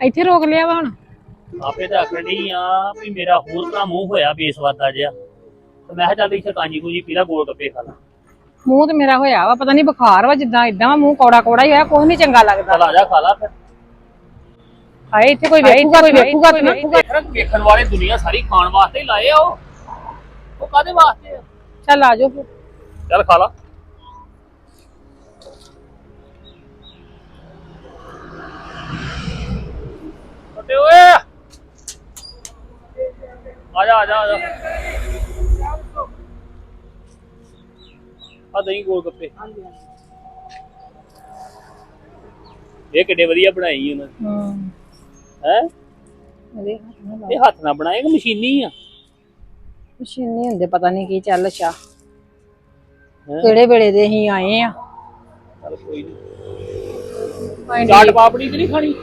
ਇੱਥੇ ਰੋਕ ਲਿਆ ਵਾ ਹੁਣ। ਆਪੇ ਤਾਂ ਆਖਣ ਡਈ ਆ ਵੀ ਮੇਰਾ ਹੋਰ ਤਾਂ ਮੂੰਹ ਹੋਇਆ ਬੇਸਵਾਦਾ ਜਿਹਾ। ਤੇ ਮੈਂ ਕਿਹਾ ਚੱਲ ਇੱਥੇ ਕਾਂਜੀ ਕੂਜੀ ਪੀ ਲਾ ਗੋਲ ਗੱਪੇ ਖਾ ਲਾ। ਮੂੰਹ ਤੇ ਮੇਰਾ ਹੋਇਆ ਵਾ ਪਤਾ ਨਹੀਂ ਬੁਖਾਰ ਵਾ ਜਿੱਦਾਂ ਇਦਾਂ ਵਾ ਮੂੰਹ ਕੌੜਾ ਕੌੜਾ ਹੀ ਹੋਇਆ ਕੁਝ ਨਹੀਂ ਚੰਗਾ ਲੱਗਦਾ। ਚੱਲ ਆ ਜਾ ਖਾ ਲਾ ਫਿਰ। ਹਾਏ ਇੱਥੇ ਕੋਈ ਵੇਖੂਗਾ ਕੋਈ ਵੇਖੂਗਾ ਤੇ ਵੇਖੂਗਾ। ਵੇਖਣ ਵੇਖਣ ਵਾਲੇ ਦੁਨੀਆ ਸਾਰੀ ਖਾਣ ਵਾਸਤੇ ਹੀ ਲਾਏ ਆ ਉਹ। ਉਹ ਕਾਦੇ ਵਾਸਤੇ ਆ? ਚੱਲ ਆ ਜਾਓ ਫਿਰ। ਚੱਲ ਖਾ ਲਾ। ਫਟੇ ਓਏ। ਆ ਜਾ ਆ ਜਾ ਦਹੀਂ ਗੋਲ ਗੱਪੇ। ਇਹ ਕਿੱਡੇ ਵਧੀਆ ਬਣਾਈ ਉਹਨਾਂ ਹੂੰ। ਹੈ। ਇਹ ਹੱਥ ਨਾਲ ਬਣਾਏ ਕਿ ਮਸ਼ੀਨੀ ਆ? ਮਸ਼ੀਨੀ ਹੁੰਦੇ ਪਤਾ ਨਹੀਂ ਕੀ ਚੱਲ ਹੈਂ? ਕਿਹੜੇ ਵੇਲੇ ਦੇ ਅਸੀਂ ਆਏ ਆ। ਚੱਲ ਕੋਈ ਨਹੀਂ ਚਾਟ ਪਾਪੜੀ ਤੇ ਨਹੀਂ ਖਾਣੀ?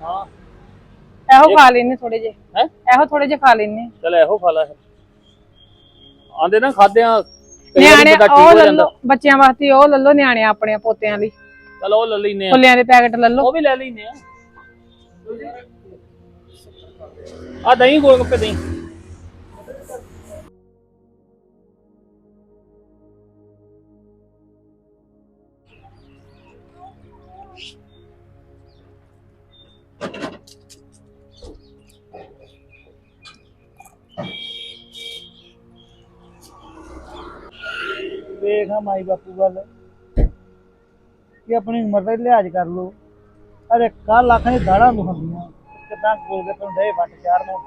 ਹਾਂ। ਇਹੋ ਖਾ ਲੈਨੇ ਥੋੜੇ ਜੇ ਹੈ? ਇਹੋ ਥੋੜੇ ਜੇ ਖਾ ਲੈਨੇ ਚਲ ਇਹੋ ਖਾ ਲੈ। ਆਂਦੇ ਨਾ ਖਾਦਿਆਂ ਨਿਆਣੇ ਉਹ ਲੱਲੋ ਬੱਚਿਆਂ ਵਾਸਤੇ ਉਹ ਲੱਲੋ ਨਿਆਣੇ ਆਪਣੇ ਪੋਤਿਆਂ ਲਈ। ਚਲ ਉਹ ਲੈ ਲੈਨੇ ਆ। ਫੁੱਲਿਆਂ ਦੇ ਪੈਕਟ ਲੱਲੋ ਉਹ ਵੀ ਲੈ ਲੈਨੇ ਆ। ਆ ਦਹੀਂ ਗੋਲ ਗੱਪੇ ਦਹੀਂ। ਮਾਈ ਬਾਪੂ ਵੱਲ ਕਿ ਆਪਣੀ ਉਮਰ ਦਾ ਲਿਹਾਜ਼ ਕਰ ਲੋ ਅਰੇ ਕੱਲ ਲੱਖ ਦੀ ਦਾੜਾ ਦੁਖਦੀਆਂ ਕਿਦਾਂ ਕੋਲ ਕੇ ਤੁਹਾਨੂੰ ਦੇ ਵੱਟ ਚਾਰ ਨੂੰ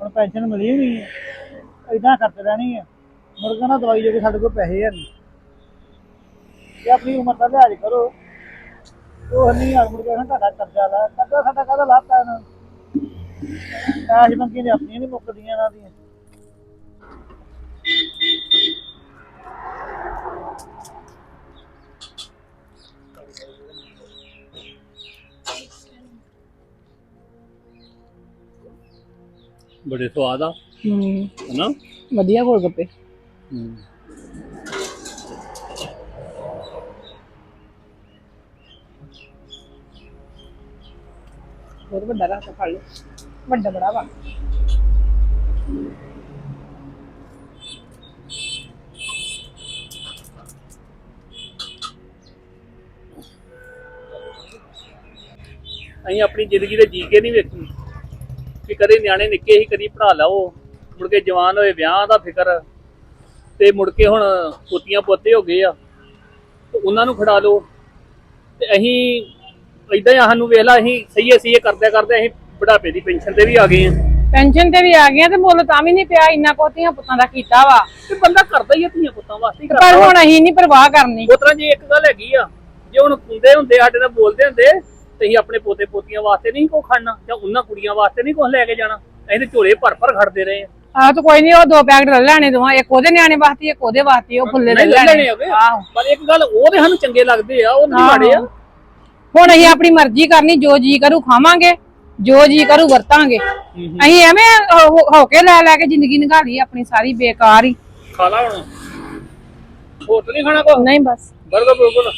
ਹੁਣ ਪੈਨਸ਼ਨ ਮਿਲੀ ਨਹੀਂ ਇਦਾਂ ਖਰਚ ਰਹਿਣੀ ਹੈ ਮੁਰਗਾ ਨਾ ਦਵਾਈ ਜੋ ਕਿ ਸਾਡੇ ਕੋਲ ਪੈਸੇ ਹੈ ਨਹੀਂ ਕਿ ਆਪਣੀ ਉਮਰ ਦਾ ਲਿਹਾਜ਼ ਕਰੋ। ਉਹ ਨਹੀਂ ਆ, ਮੁਰਗਾ ਨਾ ਤੁਹਾਡਾ ਕਰਜ਼ਾ ਲਾ। ਕਰਜ਼ਾ ਸਾਡਾ ਕਾਹਦਾ ਲਾਤਾ ਇਹਨਾਂ ਐਸ਼ ਮੰਗੀ ਨੇ ਆਪਣੀਆਂ ਨਹੀਂ ਮੁੱਕਦੀਆਂ ਇਹਨਾਂ ਦੀਆਂ। ਬੜੇ ਸਵਾਦ ਆ। ਹੂੰ। ਹਨਾ? ਵਧੀਆ ਗੋਲ ਗੱਪੇ। ਬਹੁਤ ਵੱਡਾ ਰਸ ਖਾ ਲਓ। ਵੱਡਾ ਬੜਾ ਵਾ। ਅਸੀਂ ਆਪਣੀ ਜ਼ਿੰਦਗੀ ਦੇ ਜੀ ਕੇ ਨਹੀਂ ਵੇਖੀ। ਕਿ ਕਦੇ ਨਿਆਣੇ ਨਿੱਕੇ ਹੀ ਕਦੀ ਪੜਾ ਲਓ। ਮੁੜ ਕੇ ਜਵਾਨ ਹੋਏ ਵਿਆਹ ਦਾ ਫਿਕਰ। ਤੇ ਮੁੜ ਕੇ ਹੁਣ ਪੁੱਤੀਆਂ ਪੋਤੇ ਹੋ ਗਏ ਆ। ਤੇ ਉਹਨਾਂ ਨੂੰ ਖੜਾ ਲਓ। ਤੇ ਅਸੀਂ ਇਦਾਂ ਹੀ ਸਾਨੂੰ ਵੇਖ ਲਾ ਅਸੀਂ ਸਹੀਏ ਸਹੀਏ ਕਰਦੇ ਕਰਦੇ ਅਸੀਂ ਬੁਢਾਪੇ ਦੀ ਪੈਨਸ਼ਨ ਤੇ ਵੀ ਆ ਗਏ ਆ। ਪੈਨਸ਼ਨ ਤੇ ਵੀ ਆ ਗਈਆਂ ਤੇ ਮੁੱਲ ਤਾਂ ਵੀ ਨਹੀਂ ਪਿਆ ਇੰਨਾ ਕੋਤੀਆਂ ਪੁੱਤਾਂ ਦਾ ਕੀਤਾ ਵਾ। ਤੇ ਬੰਦਾ ਕਰਦਾ ਹੀ ਆ ਧੀਆਂ ਪੁੱਤਾਂ ਵਾਸਤੇ ਹੀ ਪਰ ਕਰਦਾ। ਹੁਣ ਅਸੀਂ ਨਹੀਂ ਪਰਵਾਹ ਕਰਨੀ। ਉਸ ਤਰ੍ਹਾਂ ਜੇ ਇੱਕ ਗੱਲ ਹੈਗੀ ਆ ਜੇ ਹੁਣ ਕੁੰਦੇ ਹੁੰਦੇ ਸਾਡੇ ਨਾਲ ਬੋਲਦੇ ਹੁੰਦੇ ਤੇ ਅਸੀਂ ਆਪਣੇ ਪੋਤੇ ਪੋਤੀਆਂ ਵਾਸਤੇ ਨਹੀਂ ਕੋ ਖੜਨਾ ਜਾਂ ਉਹਨਾਂ ਕੁੜੀਆਂ ਵਾਸਤੇ ਨਹੀਂ ਕੁਝ ਲੈ ਕੇ ਜਾਣਾ। ਤੇ ਝੋਲੇ ਭਰ ਭਰ ਖੜਦੇ ਰਹੇ ਆ ਤਾਂ ਕੋਈ ਨਹੀਂ ਉਹ ਦੋ ਪੈਕਟ ਲੈ ਲੈਣੇ ਦੋਵਾਂ ਇੱਕ ਉਹਦੇ ਨਿਆਣੇ ਵਾਸਤੇ ਇੱਕ ਉਹਦੇ ਵਾਸਤੇ ਉਹ ਫੁੱਲੇ ਦੇ ਲੈਣੇ ਆਹੋ ਪਰ ਇੱਕ ਗੱਲ ਉਹ ਤੇ ਸਾਨੂੰ ਚੰਗੇ ਲੱਗਦੇ ਆ ਉਹ ਨਹੀਂ ਮਾੜੇ ਆ। ਹੁਣ ਅਸੀਂ ਆਪਣੀ ਮਰਜ਼ੀ ਕਰਨੀ ਜੋ ਜੀ ਕਰੂ ਖਾਵਾਂਗੇ ਜੋ ਜੀ ਕਰੂ ਵਰਤਾਂਗੇ। ਅਸੀਂ ਐਵੇਂ ਹੋ- ਕੇ ਲੈ ਲੈ ਕੇ ਜ਼ਿੰਦਗੀ ਨਿਕਾਲੀ ਆਪਣੀ ਸਾਰੀ ਬੇਕਾਰ ਹੀ। ਖਾ ਲਾ ਹੁਣ ਤਾਂ ਨਹੀਂ ਖਾਣਾ ਕੋ ਨਹੀਂ ਬਸ। Burger burger.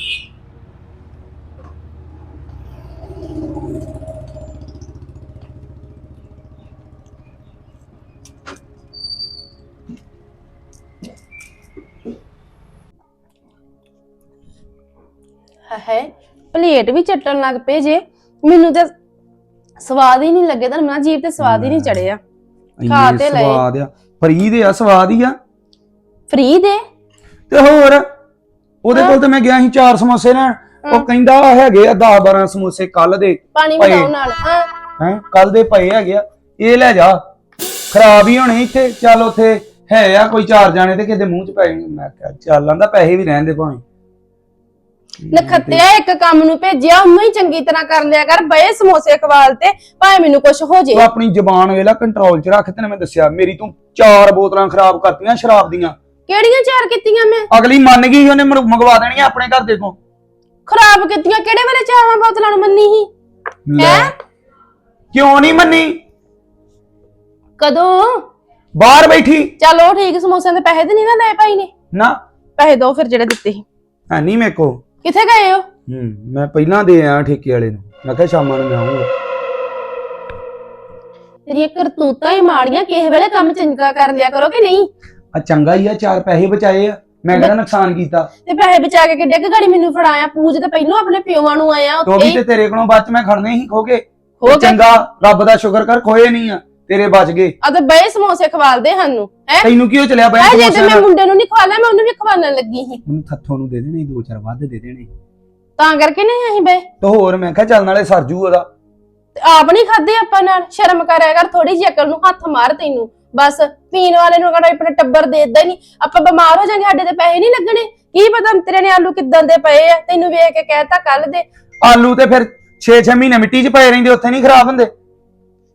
ਹੈ ਪਲੇਟ ਵੀ ਚੱਟਣ ਲੱਗ ਪਏ ਜੇ। ਮੈਨੂੰ ਤੇ ਸਵਾਦ ਹੀ ਨਹੀਂ ਲੱਗੇ ਤਾਂ ਨਾ ਜੀਭ ਤੇ ਸਵਾਦ ਹੀ ਨਹੀਂ ਚੜਿਆ। ਖਾ ਤੇ ਲਏ। ਸਵਾਦ ਆ। ਫਰੀ ਦੇ ਆ ਸਵਾਦ ਹੀ ਆ। ਫ੍ਰੀ ਦੇ? ਤੇ ਹੋਰ ਉਹਦੇ ਕੋਲ ਤੇ ਮੈਂ ਗਿਆ ਸੀ ਚਾਰ ਸਮੋਸੇ ਲੈਣ। ਉਹ ਕਹਿੰਦਾ ਹੈਗੇ ਆ 10 12 ਸਮੋਸੇ ਕੱਲ ਦੇ ਪਾਣੀ ਭਾਈ। ਬਣਾਓ ਨਾਲ ਹਾਂ। ਹੈ ਕੱਲ ਦੇ ਪਏ ਹੈਗੇ ਆ। ਇਹ ਲੈ ਜਾ। ਖਰਾਬ ਹੀ ਹੋਣੇ ਇੱਥੇ। ਚੱਲ ਉੱਥੇ ਹੈ ਆ ਕੋਈ ਚਾਰ ਜਾਣੇ ਤੇ ਕਿਤੇ ਮੂੰਹ ਚ ਪੈ ਮੈਂ ਕਿਹਾ ਚੱਲ ਆਂਦਾ ਪੈਸੇ ਵੀ ਰਹਿਣ ਦੇ ਭਾਵੇਂ। ਨਖੱਤਿਆ ਇੱਕ ਕੰਮ ਨੂੰ ਭੇਜਿਆ ਉਹਨੂੰ ਹੀ ਚੰਗੀ ਤਰ੍ਹਾਂ ਕਰ ਲਿਆ ਕਰ ਬਏ ਸਮੋਸੇ ਖਵਾਲ ਤੇ ਭਾਵੇਂ ਮੈਨੂੰ ਕੁਝ ਹੋ ਜੇ। ਤੂੰ ਆਪਣੀ ਜ਼ਬਾਨ ਵੇਲਾ ਕੰਟਰੋਲ ਚ ਰੱਖ ਤੈਨੂੰ ਮੈਂ ਦੱਸਿਆ ਮੇਰੀ ਤੂੰ ਚਾਰ ਬੋਤਲਾਂ ਖਰਾਬ ਕਰਤੀਆਂ ਸ਼ਰਾਬ ਦੀਆਂ। ਕਿਹੜੀਆਂ ਚਾਰ ਕੀਤੀਆਂ ਮੈਂ? ਅਗਲੀ ਮੰਨ ਗਈ ਉਹਨੇ ਮੈਨੂੰ ਮੰਗਵਾ ਦੇਣੀਆਂ ਆਪਣੇ ਘਰ ਦੇ ਕੋਲ। ਖਰਾਬ ਕੀਤੀਆਂ ਕਿਹੜੇ ਵੇਲੇ ਚਾਹਾਂ ਬੋਤਲਾਂ ਨੂੰ ਮੰਨੀ ਸੀ? ਲੈ ਕਿਉਂ ਨਹੀਂ ਮੰਨੀ? ਕਦੋਂ? ਬਾਹਰ ਬੈਠੀ। ਚਲੋ ਠੀਕ ਸਮੋਸਿਆਂ ਦੇ ਪੈਸੇ ਤੇ ਨਹੀਂ ਨਾ ਲਏ ਭਾਈ ਨੇ? ਨਾ। ਪੈਸੇ ਦੋ ਫਿਰ ਜਿਹੜੇ ਦਿੱਤੇ ਸੀ। ਹੈ ਨਹੀਂ ਮੇਰੇ ਕੋ ਕਿੱਥੇ ਗਏ ਹੋ? ਹੂੰ ਮੈਂ ਪਹਿਲਾਂ ਦੇ ਆਇਆ ਠੇਕੇ ਵਾਲੇ ਨੂੰ। ਮੈਂ ਕਿਹਾ ਸ਼ਾਮਾਂ ਨੂੰ ਮੈਂ ਆਉਂਗਾ ਤੇਰੀਆਂ ਕਰਤੂਤਾਂ ਹੀ ਮਾੜੀਆਂ ਕਿਸੇ ਵੇਲੇ ਕੰਮ ਚੰਗਾ ਕਰ ਲਿਆ ਕਰੋ ਕਿ ਨਹੀਂ? ਆ ਚੰਗਾ ਹੀ ਆ ਚਾਰ ਪੈਸੇ ਬਚਾਏ ਆ। ਮੈਂ ਕਿਹੜਾ ਨੁਕਸਾਨ ਕੀਤਾ? ਤੇ ਪੈਸੇ ਬਚਾ ਕੇ ਕਿੱਡੇ ਕੁ ਘੜੀ ਮੈਨੂੰ ਫੜਾਇਆ? ਪੂਜ ਤੇ ਪਹਿਲੋਂ ਆਪਣੇ ਪਿਓਾਂ ਨੂੰ ਆਇਆ ਤੋ ਉੱਥੇ। ਤੇ ਤੇਰੇ ਕੋਲੋਂ ਬਾਅਦ ਚ ਮੈਂ ਖੜਨੇ ਹੀ ਖੋਗੇ। ਗਏ ਚੰਗਾ ਰੱਬ ਦਾ ਸ਼ੁਕਰ ਕਰ ਖੋਏ ਨਹੀਂ ਆ। ਤੇਰੇ ਬਚ ਗਏ। ਆ ਤੇ ਬਏ ਸਮੋਸੇ ਖਵਾਲਦੇ ਸਾਨੂੰ ਹੈ? ਤੈਨੂੰ ਕਿਉਂ ਚਲਿਆ ਬਈ ਜੇ ਤੇ ਮੈਂ ਮੁੰਡੇ ਨੂੰ ਨਹੀਂ ਖਵਾਲਿਆ ਮੈਂ ਉਹਨੂੰ ਵੀ ਖਵਾਲਣ ਲੱਗੀ ਸੀ। ਮੈਨੂੰ ਥੱਥੋਂ ਨੂੰ ਦੇ ਦੇਣੇ ਦੋ ਚਾਰ ਵੱਧ ਦੇ ਦੇਣੇ। ਤਾਂ ਕਰਕੇ ਨਹੀਂ ਅਸੀਂ ਬਏ? ਤੇ ਹੋਰ ਮੈਂ ਕਿਹਾ ਚੱਲ ਨਾਲੇ ਸਰਜੂ ਉਹਦਾ। ਤੇ ਆਪ ਨਹੀਂ ਖਾਦੇ ਆਪਾਂ ਨਾਲ? ਸ਼ਰਮ ਕਰਿਆ ਕਰ ਥੋੜੀ ਜਿਹੀ ਅਕਲ ਨੂੰ ਹੱਥ ਮਾਰ ਤੈਨੂੰ। ਬਸ ਪੀਣ ਵਾਲੇ ਨੂੰ ਕਿਹੜਾ ਆਪਣੇ ਟੱਬਰ ਦੇ ਏਦਾਂ ਹੀ ਨਹੀਂ ਆਪਾਂ ਬਿਮਾਰ ਹੋ ਜਾਾਂਗੇ ਸਾਡੇ ਤੇ ਪੈਸੇ ਨਹੀਂ ਲੱਗਣੇ। ਕੀ ਪਤਾ ਤੇਰੇ ਨੇ ਆਲੂ ਕਿਦਾਂ ਦੇ ਪਏ ਆ? ਤੈਨੂੰ ਵੇਖ ਕੇ ਕਹਿਤਾ ਕੱਲ ਦੇ। ਆਲੂ ਤੇ ਫਿਰ 6-6 ਮਹੀਨੇ ਮਿੱਟੀ 'ਚ ਪਏ ਰਹਿੰਦੇ ਉੱਥੇ ਨਹੀਂ ਖਰਾਬ ਹੁੰਦੇ।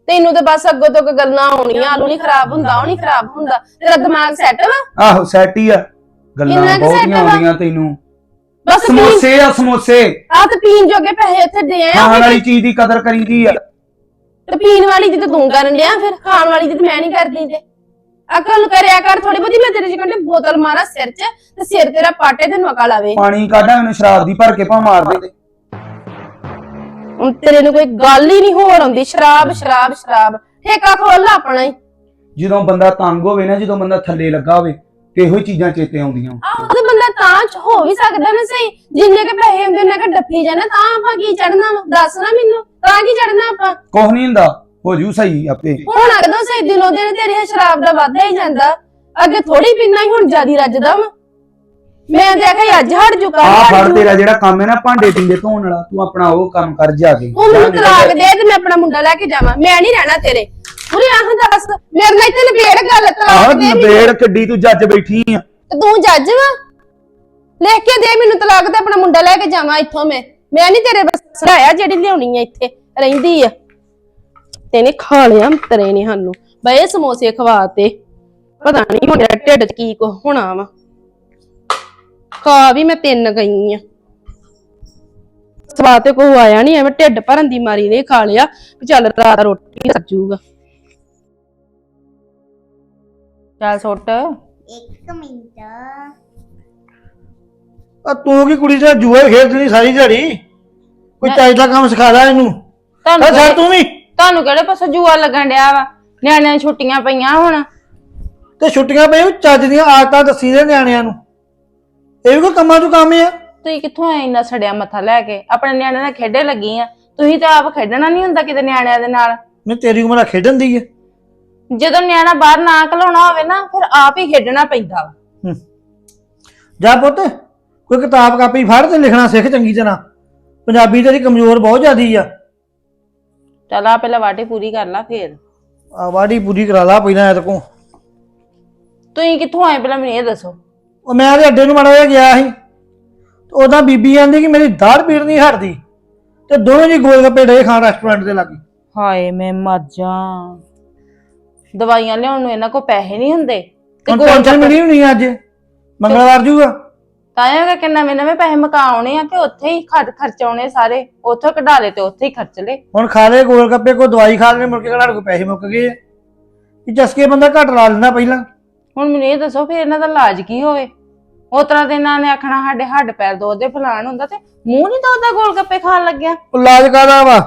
ਤੈਨੂੰ ਤੇ ਬਸ ਅੱਗੋਂ ਤੋਂ ਗੱਲਾਂ ਆਉਣੀਆਂ ਆਲੂ ਨਹੀਂ ਖਰਾਬ ਹੁੰਦਾ ਉਹ ਨਹੀਂ ਖਰਾਬ ਹੁੰਦਾ। ਤੇਰਾ ਦਿਮਾਗ ਸੈੱਟ ਵਾ? ਆਹੋ ਸੈਟ ਹੀ ਆ। ਗੱਲਾਂ ਕਿੰਨਾ ਕੁ set ਬਹੁਤੀਆਂ ਵਾ? ਆਉਂਦੀਆਂ ਤੈਨੂੰ। ਬਸ ਪੀਣ ਸਮੋਸੇ ਆ ਸਮੋਸੇ। ਆ ਤੇ ਪੀਣ ਜੋਗੇ ਪੈਸੇ ਉੱਥੇ ਦੇ ਆ ਖਾਣ ਵਾਲੀ ਚੀਜ਼ ਦੀ ਕਦਰ ਕਰੀਦੀ ਆ। ਤੇ ਪੀਣ ਵਾਲੀ ਦੀ ਤੇ ਤੂੰ ਕਰਨ ਡਿਆ ਫਿਰ? ਖਾਣ ਵਾਲੀ ਦੀ ਤੇ ਮੈਂ ਨਹੀਂ ਕਰਦੀ ਤੇ ਅਕਲ ਕਰਿਆ ਕਰ ਥੋੜੀ ਬਹੁਤੀ ਮੈਂ ਤੇਰੇ ਜਿਹਾ ਬੋਤਲ ਮਾਰਾ ਸਿਰ 'ਚ ਤੇ ਸਿਰ ਤੇਰਾ ਪਾਟੇ ਤੇ ਨਕਲ ਆਵੇ। ਪਾਣੀ ਕਾਢਾਂ ਮੈਨੂੰ ਸ਼ਰਾਬ ਦੀ ਭਰ ਕੇ ਭਾ ਮਾਰ ਦੇ। ਤੇ ਹੁਣ ਤੇਰੇ ਨੂੰ ਕੋਈ ਗੱਲ ਹੀ ਨਹੀਂ ਹੋਰ ਆਉਂਦੀ ਸ਼ਰਾਬ ਸ਼ਰਾਬ ਸ਼ਰਾਬ। ਠੇਕਾ ਖੋਲ ਲਾ ਆਪਣਾ ਹੀ। ਜਦੋਂ ਬੰਦਾ ਤੰਗ ਹੋਵੇ ਨਾ ਜਦੋਂ ਬੰਦਾ ਥੱਲੇ ਲੱਗਾ ਹੋਵੇ ਤੇ ਇਹੋ ਹੀ ਚੀਜ਼ਾਂ ਚੇਤੇ ਆਉਂਦੀਆਂ? ਆਹ ਤੇ ਬੰਦਾ ਤਾਂ ਚ ਹੋ ਵੀ ਸਕਦਾ ਨਾ ਸਹੀ। ਜਿੰਨੇ ਕੇ ਪੈਸੇ ਹੁੰਦੇ ਉਹਨਾਂ ਕੇ ਡੱਫੀ ਜਾਣਾ ਤਾਂ ਆਪਾਂ ਕੀ ਚੜਨਾ ਦੱਸ ਨਾ ਮੈਨੂੰ ਤਾਂ ਕੀ ਚੜਨਾ ਆਪਾਂ? ਕੁਛ ਨਹੀਂ ਹੁੰਦਾ ਹੋ ਜੂ ਸਹੀ ਆਪੇ। ਹੁਣ ਅਗਦੋਂ ਸਹੀ ਦਿਨੋਂ ਦਿਨ ਤੇਰੀ ਸ਼ਰਾਬ ਦਾ ਵਾਧਾ ਹੀ ਜਾਂਦਾ। ਅੱਗੇ ਥੋੜੀ ਪੀਣਾ ਹੀ ਹੁਣ ਜਿਆਦੀ ਰੱਜਦਾ ਵਾ। ਮੈਂ ਤੇ ਆਖਿਆ ਅੱਜ ਹਟ ਜੂ ਆ ਫੜ ਤੇਰਾ ਜਿਹੜਾ ਕੰਮ ਹੈ ਨਾ ਭਾਂਡੇ ਟਿੰਡੇ ਧੋਣ ਵਾਲਾ ਤੂੰ ਆਪਣਾ ਉਹ ਕੰਮ ਕਰ ਜਾ ਕੇ। ਉਹ ਮੈਨੂੰ ਤਲਾਕ ਦੇ ਤੇ ਮੈਂ ਆਪਣਾ ਮੁੰਡਾ ਲੈ ਕੇ ਜਾਵਾਂ। ਮੈਂ ਨਹੀਂ ਰਹਿਣਾ ਤੇਰੇ। ਪੂਰੀ ਆਹ ਦੱਸ। ਮੇਰੇ ਨਾਲ ਇੱਥੇ ਨਿਬੇੜ ਗੱਲ ਆਹ ਤਲਾਕ ਦੇ ਮੈਨੂੰ। ਕਿੱਡੀ ਤੂੰ ਜੱਜ ਬੈਠੀ ਆ। ਤੇ ਤੂੰ ਜੱਜ ਵਾ? ਲਿਖ ਕੇ ਦੇ ਮੈਨੂੰ ਤਲਾਕ ਤੇ ਆਪਣਾ ਮੁੰਡਾ ਲੈ ਕੇ ਜਾਵਾਂ ਇੱਥੋਂ ਮੈਂ। ਮੈਂ ਨਹੀਂ ਤੇਰੇ ਬਸ ਸਰਾਇਆ ਜਿਹੜੀ ਲਿਆਉਣੀ ਆ ਇੱਥੇ। ਰਹਿੰਦੀ ਆ। ਤੇਨੇ ਖਾ ਲਿਆ ਤਰੇ ਨੇ ਸਾਨੂੰ। ਬਏ ਸਮੋਸੇ ਖਵਾਤੇ ਪਤਾ ਨਹੀਂ ਹੁਣ ਮੇਰਾ ਢਿੱਡ 'ਚ ਕੀ ਕੋ ਹੋਣਾ ਵਾ। ਖਾ ਵੀ ਮੈਂ ਤਿੰਨ ਗਈ ਆ। ਸਵਾਦ ਤੇ ਕੋਈ ਆਇਆ ਨਹੀਂ ਐਵੇਂ ਢਿੱਡ ਭਰਨ ਦੀ ਮਾਰੀ ਨੇ ਖਾ ਲਿਆ ਵੀ ਚੱਲ ਰਾਤ ਰੋਟੀ ਸੱਜੂਗਾ ਚੱਲ ਸੁੱਟ। ਇੱਕ ਮਿੰਟ। ਆ ਤੂੰ ਕੀ ਕੁੜੀ ਦਾ ਜੂਆ ਖੇਡਣੀ ਸਾਰੀ ਦਿਹਾੜੀ? ਕੋਈ ਚੱਜ ਦਾ ਕੰਮ ਸਿਖਾ ਲੈ ਇਹਨੂੰ ਆ ਤੁਹਾਨੂੰ ਛੱਡ ਤੂੰ ਵੀ? ਤੁਹਾਨੂੰ ਕਿਹੜੇ ਪਾਸੇ ਜੂਆ ਲੱਗਣ ਡਿਆ ਵਾ? ਨਿਆਣਿਆਂ ਦੀਆਂ ਛੁੱਟੀਆਂ ਪਈਆਂ ਹੁਣ। ਤੇ ਛੁੱਟੀਆਂ ਪਈਆਂ ਚੱਜ ਦੀਆਂ ਆਦਤਾਂ ਦੱਸੀ ਦੇ ਨਿਆਣਿਆਂ ਨੂੰ। ਇਹ ਵੀ ਕੋਈ ਕੰਮਾਂ ਤੋਂ ਕੰਮ ਆ। ਤੁਸੀਂ ਕਿੱਥੋਂ ਆਏ ਇੰਨਾ ਸੜਿਆ ਮੱਥਾ ਲੈ ਕੇ? ਆਪਣੇ ਨਿਆਣਿਆਂ ਨਾਲ ਖੇਡੇ ਲੱਗੀ ਆ। ਤੁਸੀਂ ਤਾਂ ਆਪ ਖੇਡਣਾ ਨਹੀਂ ਹੁੰਦਾ ਕਿਤੇ ਨਿਆਣਿਆਂ ਦੇ ਨਾਲ। ਮੈਂ ਤੇਰੀ ਉਮਰ ਆ ਖੇਡਣ ਦੀ ਹੈ ਜਦੋਂ ਨਿਆਣਾ ਬਾਹਰ ਨਾ ਘਲਾਉਣਾ ਹੋਵੇ ਨਾ ਫਿਰ ਆਪ ਹੀ ਖੇਡਣਾ ਪੈਂਦਾ ਵਾ। ਜਾ ਪੁੱਤ ਕੋਈ ਕਿਤਾਬ ਕਾਪੀ ਫੜ ਤੇ ਲਿਖਣਾ ਸਿੱਖ ਚੰਗੀ ਤਰ੍ਹਾਂ। ਪੰਜਾਬੀ ਤੇਰੀ ਕਮਜ਼ੋਰ ਬਹੁਤ ਜ਼ਿਆਦੀ ਆ। ਚੱਲ ਆ ਪਹਿਲਾਂ ਵਾਟੇ ਪੂਰੀ ਕਰ ਲਾ ਫੇਰ। ਆ ਵਾੜੀ ਪੂਰੀ ਕਰਾ ਲਾ ਪਹਿਲਾਂ ਐਤ ਕੋ ਤੁਸੀਂ ਕਿੱਥੋਂ ਆਏ? ਪਹਿਲਾਂ ਮੈਨੂੰ ਇਹ ਦੱਸੋ। ਉਹ ਮੈਂ ਤੇ ਅੱਡੇ ਨੂੰ ਮਾੜਾ ਜਿਹਾ ਗਿਆ ਸੀ ਤੇ ਉਹਦਾ ਬੀਬੀ ਕਹਿੰਦੀ ਕਿ ਮੇਰੀ ਦਾੜ ਪੀੜ ਨਹੀਂ ਹਟਦੀ ਤੇ ਦੋਵੇਂ ਜੀ ਗੋਲ ਗੱਪੇ ਡੇ ਖਾਣ ਰੈਸਟੋਰੈਂਟ ਦੇ ਲਾਗੇ। ਹਾਏ ਮੈਂ ਮਰ ਜਾ ਦਵਾਈਆਂ ਲਿਆਉਣ ਨੂੰ ਇਹਨਾਂ ਕੋ ਪੈਸੇ ਨਹੀਂ ਹੁੰਦੇ ਤੇ ਹੁਣ ਗੋਲ ਟੈਨਸ਼ਨ ਮਿਲੀ ਹੋਣੀ ਅੱਜ। ਮੰਗਲਵਾਰ ਜੂਗਾ। ਤਾਂ ਇਹ ਕਿ ਨਵੇਂ ਨਵੇਂ ਪੈਸੇ ਮਕਾਉਣੇ ਆ ਤੇ ਉੱਥੇ ਹੀ ਖਰਚ ਖਰਚਾਉਣੇ ਸਾਰੇ। ਉੱਥੋਂ ਕਢਾ ਲਏ ਤੇ ਉੱਥੇ ਹੀ ਖਰਚ ਲਏ। ਹੁਣ ਖਾ ਲੈ ਗੋਲ ਗੱਪੇ ਕੋ ਦਵਾਈ ਖਾ ਲੈਣੇ ਮੁੜ ਕੇ ਘੜਾ ਕੋ ਪੈਸੇ ਮੁੱਕ ਗਏ ਆ। ਕਿ ਜਸਕੇ ਬੰਦਾ ਘੱਟ ਲਾ ਲੈਂਦਾ ਪਹਿਲਾਂ। ਹੁਣ ਮੈਨੂੰ ਇਹ ਦੱਸੋ ਫਿਰ ਇਹਨਾਂ ਦਾ ਇਲਾਜ ਕੀ ਹੋਵੇ? ਉਸ ਤਰ੍ਹਾਂ ਦੇ ਇਹਨਾਂ ਨੇ ਆਖਣਾ ਸਾਡੇ ਹੱਡ ਪੈਰ ਦੋਦੇ ਫਲਾਣ ਹੁੰਦਾ ਤੇ ਮੂੰਹ ਨਹੀਂ ਦੋਦਾ ਗੋਲ ਗੱਪੇ ਖਾਣ ਲੱਗਿਆ। ਉਹ ਇਲਾਜ ਕਾਦਾ ਵਾ?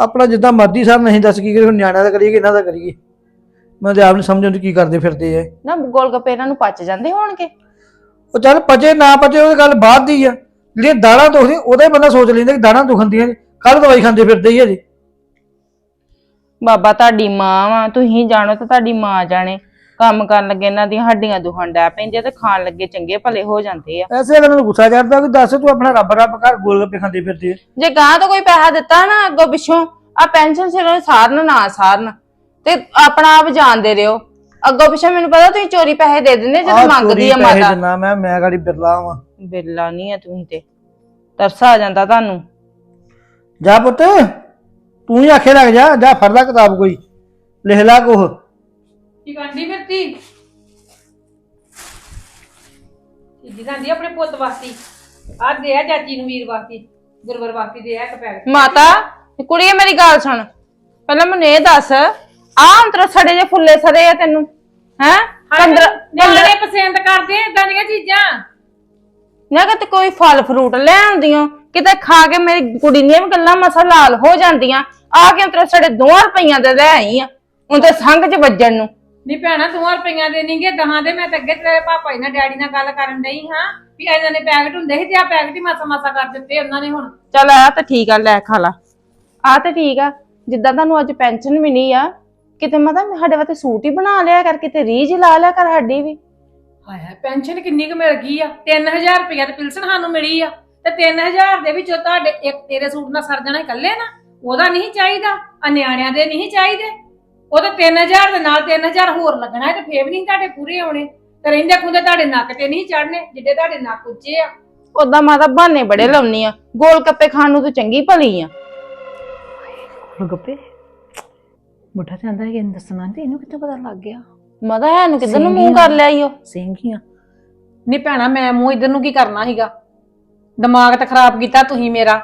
ਆਪਣਾ ਜਿੱਦਾਂ ਮਰਜ਼ੀ ਸਰ ਨਹੀਂ ਦੱਸ ਕੀ ਕਰੀ ਹੁਣ ਨਿਆਣਿਆਂ ਦਾ ਕਰੀਏ ਕਿ ਇਹਨਾਂ ਦਾ ਕਰੀਏ? ਮੈਂ ਤੇ ਆਪ ਨਹੀਂ ਸਮਝ ਆਉਂਦੀ ਕੀ ਕਰਦੇ ਫਿਰਦੇ ਆ। ਨਾ ਗੋਲ ਗੱਪੇ ਇਹਨਾਂ ਨੂੰ ਪਚ ਜਾਂਦੇ ਹੋਣਗੇ। ਉਹ ਚੱਲ ਪਚੇ ਨਾ ਪਚੇ ਉਹ ਗੱਲ ਬਾਅਦ ਦੀ ਆ। ਜਿਹੜੀਆਂ ਦਾੜਾਂ ਦੁਖਦੀਆਂ ਉਹਦਾ ਹੀ ਬੰਦਾ ਸੋਚ ਲੈਂਦਾ ਕਿ ਦਾੜਾਂ ਦੁਖੰਦੀਆਂ ਕੱਲ ਦਵਾਈ ਖਾਂਦੇ ਫਿਰਦੇ ਹੀ ਅਜੇ ਬਾਬਾ ਤੁਹਾਡੀ ਮਾਂ ਵਾ ਤੁਸੀਂ ਜਾਣੋ ਤੇ ਤੁਹਾਡੀ ਮਾਂ ਜਾਣੇ। ਕੰਮ ਕਰਨ ਲੱਗੇ ਇਹਨਾਂ ਦੀਆਂ ਹੱਡੀਆਂ ਦੁਖਣ ਡੈ ਪੈਂਦੀਆਂ ਤੇ ਖਾਣ ਲੱਗੇ ਚੰਗੇ ਭਲੇ ਹੋ ਜਾਂਦੇ ਆ। ਐਸੇ ਗੱਲਾਂ ਨੂੰ ਗੁੱਸਾ ਚੜਦਾ ਕਿ ਦੱਸ ਤੂੰ ਆਪਣਾ ਰੱਬ ਰੱਬ ਕਰ ਗੋਲ ਗੱਪੇ ਖਾਂਦੇ ਫਿਰਦੇ ਜੇ ਗਾਂ ਤੋਂ ਕੋਈ ਪੈਸਾ ਦਿੱਤਾ ਨਾ ਅੱਗੋਂ ਪਿੱਛੋਂ ਆ ਪੈਨਸ਼ਨ ਸਿਰੋਂ ਸਾਰਨ ਨਾ ਸਾਰਨ ਤੇ ਆਪਣਾ ਆਪ ਜਾਣਦੇ ਰਿਓ ਅੱਗੋਂ ਪਿੱਛੋਂ ਮੈਨੂੰ ਪਤਾ ਤੁਸੀਂ ਚੋਰੀ ਪੈਸੇ ਦੇ ਦਿੰਦੇ ਜਦੋਂ ਮੰਗਦੀ ਆ ਮਾਤਾ। ਦਿੰਦਾ ਮੈਂ ਮੈਂ ਗਾੜੀ ਬਿਰਲਾ ਵਾਂ। ਬਿੱਲਾ ਨਹੀਂ ਆ ਤੁਸੀਂ ਤੇ ਤਰਸ ਆ ਜਾਂਦਾ ਤੁਹਾਨੂੰ। ਜਾ ਪੁੱਤ ਤੂੰ ਹੀ ਆਖੇ ਲੱਗ ਜਾ ਜਾ ਫੜ ਲੈ ਕਿਤਾਬ ਕੋਈ ਲਿਖ ਲੈ ਕੁਛ। ਕੀ ਕਰਦੀ ਫਿਰਤੀ ਕੀ ਜਾਂਦੀ ਆਪਣੇ ਪੁੱਤ ਵਾਸਤੇ। ਆ ਦੇ ਆ ਚਾਚੀ ਨੂੰ ਵੀਰ ਵਾਸਤੇ ਗੁਰਵਰ ਵਾਸਤੇ ਦੇ ਆ ਇੱਕ ਪੈਕਟ। ਮਾਤਾ ਕੁੜੀਏ ਮੇਰੀ ਗੱਲ ਸੁਣ। ਪਹਿਲਾਂ ਮੈਨੂੰ ਇਹ ਦੱਸ ਆ ਅੰਤਰ ਸੜੇ ਜੇ ਫੁੱਲੇ ਸੜੇ ਆ ਤੈਨੂੰ ਹੈ? ਪੰਦਰਾਂ ਨਿਆਣੇ ਪਸੰਦ ਕਰਦੇ ਇਦਾਂ ਦੀਆਂ ਚੀਜ਼ਾਂ। ਨਾ ਕਿ ਤੇ ਕੋਈ ਫਲ ਫਰੂਟ ਲੈ ਆਉਂਦੀਆਂ। ਕਿਤੇ ਖਾ ਕੇ ਮੇਰੀ ਕੁੜੀ ਦੀਆਂ ਵੀ ਗੱਲਾਂ ਮਸਾ ਲਾਲ ਹੋ ਜਾਂਦੀਆਂ। ਆ ਕੇ ਤੇਰੇ ਸਾਡੇ ਦੋਹਾਂ ਰੁਪਈਆਂ ਦੇ ਲੈ ਆਈ ਆ। ਹੁਣ ਤੇ ਸੰਗ 'ਚ ਵੱਜਣ ਨੂੰ। ਨਹੀਂ ਭੈਣਾ ਤੂੰ ਰੁਪਈਆਂ ਦੇ ਨਹੀਂਗੇ ਦਹਾਂ ਦੇ ਮੈਂ ਤਾਂ ਅੱਗੇ ਤੇਰੇ ਪਾਪਾ ਜੀ ਨਾਲ ਡੈਡੀ ਨਾਲ ਗੱਲ ਕਰਨ ਡਈ ਹਾਂ ਵੀ ਇਹਨਾਂ ਨੇ ਪੈਕਟ ਹੁੰਦੇ ਸੀ ਤੇ ਆ ਪੈਕਟ ਹੀ ਮਾਸਾ ਮਾਸਾ ਕਰ ਦਿੱਤੇ ਉਹਨਾਂ ਨੇ ਹੁਣ। ਚੱਲ ਆ ਤਾਂ ਠੀਕ ਆ ਲੈ ਖਾ ਲਾ। ਆ ਤਾਂ ਠੀਕ ਆ ਜਿੱਦਾਂ ਤੁਹਾਨੂੰ ਅੱਜ ਪੈਨਸ਼ਨ ਮਿਲੀ ਆ ਕਿਤੇ ਮਤਾ ਸਾਡੇ ਵਾਸਤੇ ਸੂਟ ਹੀ ਬਣਾ ਲਿਆ ਕਰ ਕਿਤੇ ਰੀਝ ਲਾ ਲਿਆ ਕਰ ਸਾਡੀ ਵੀ। ਹਾਏ ਪੈਨਸ਼ਨ ਕਿੰਨੀ ਕੁ ਮਿਲ ਗਈ ਆ? 3000 ਰੁਪਇਆ ਤੇ ਪਿਲਸਨ ਸਾਨੂੰ ਮਿਲੀ ਆ। ਤੇ 3000 ਦੇ ਵਿੱਚੋਂ ਤੁਹਾਡੇ ਇੱਕ ਤੇਰੇ ਸੂਟ ਨਾਲ ਸਰ ਜਾਣਾ ਇਕੱਲੇ ਨਾ ਉਹਦਾ ਨਹੀਂ ਚਾਹੀਦਾ ਆ ਨਿਆਣਿਆਂ ਦੇ ਨਹੀਂ ਚਾਹੀਦੇ। ਉਹ ਤਾਂ 3000 ਦੇ ਨਾਲ 3000 ਹੋਰ ਲੱਗਣਾ ਹੈ ਤੇ ਫੇਰ ਵੀ ਨਹੀਂ ਤੁਹਾਡੇ ਪੂਰੇ ਆਉਣੇ। ਤੇ ਰਹਿੰਦੇ ਖੁੰਦੇ ਤੁਹਾਡੇ ਨੱਕ ਤੇ ਨਹੀਂ ਚੜਨੇ ਜਿੱਡੇ ਤੁਹਾਡੇ ਨੱਕ ਉੱਚੇ ਆ। ਉਦਾਂ ਮਾਤਾ ਬਹਾਨੇ ਬੜੇ ਲਾਉਣੀ ਆ। ਗੋਲ ਗੱਪੇ ਖਾਣ ਨੂੰ ਤੂੰ ਚੰਗੀ ਭਲੀ ਆ। ਗੱਪੇ? ਮੁੱਠਾ ਜਾਂਦਾ ਹੈ ਇਹਨੂੰ ਦੱਸਣਾ ਤੇ ਇਹਨੂੰ ਕਿੱਥੋਂ ਪਤਾ ਲੱਗ ਗਿਆ? ਮਾਤਾ ਹੈ ਨੂੰ ਕਿੱਧਰ ਨੂੰ ਮੂੰਹ ਕਰ ਲਿਆ ਈ ਓ ਸਿੰਘੀਆਂ ਨਹੀਂ ਭੈਣਾ ਮੈਂ ਮੂੰਹ ਇਧਰ ਨੂੰ ਕੀ ਕਰਨਾ ਸੀਗਾ? ਦਿਮਾਗ ਤਾਂ ਖਰਾਬ ਕੀਤਾ ਤੁਸੀਂ ਮੇਰਾ।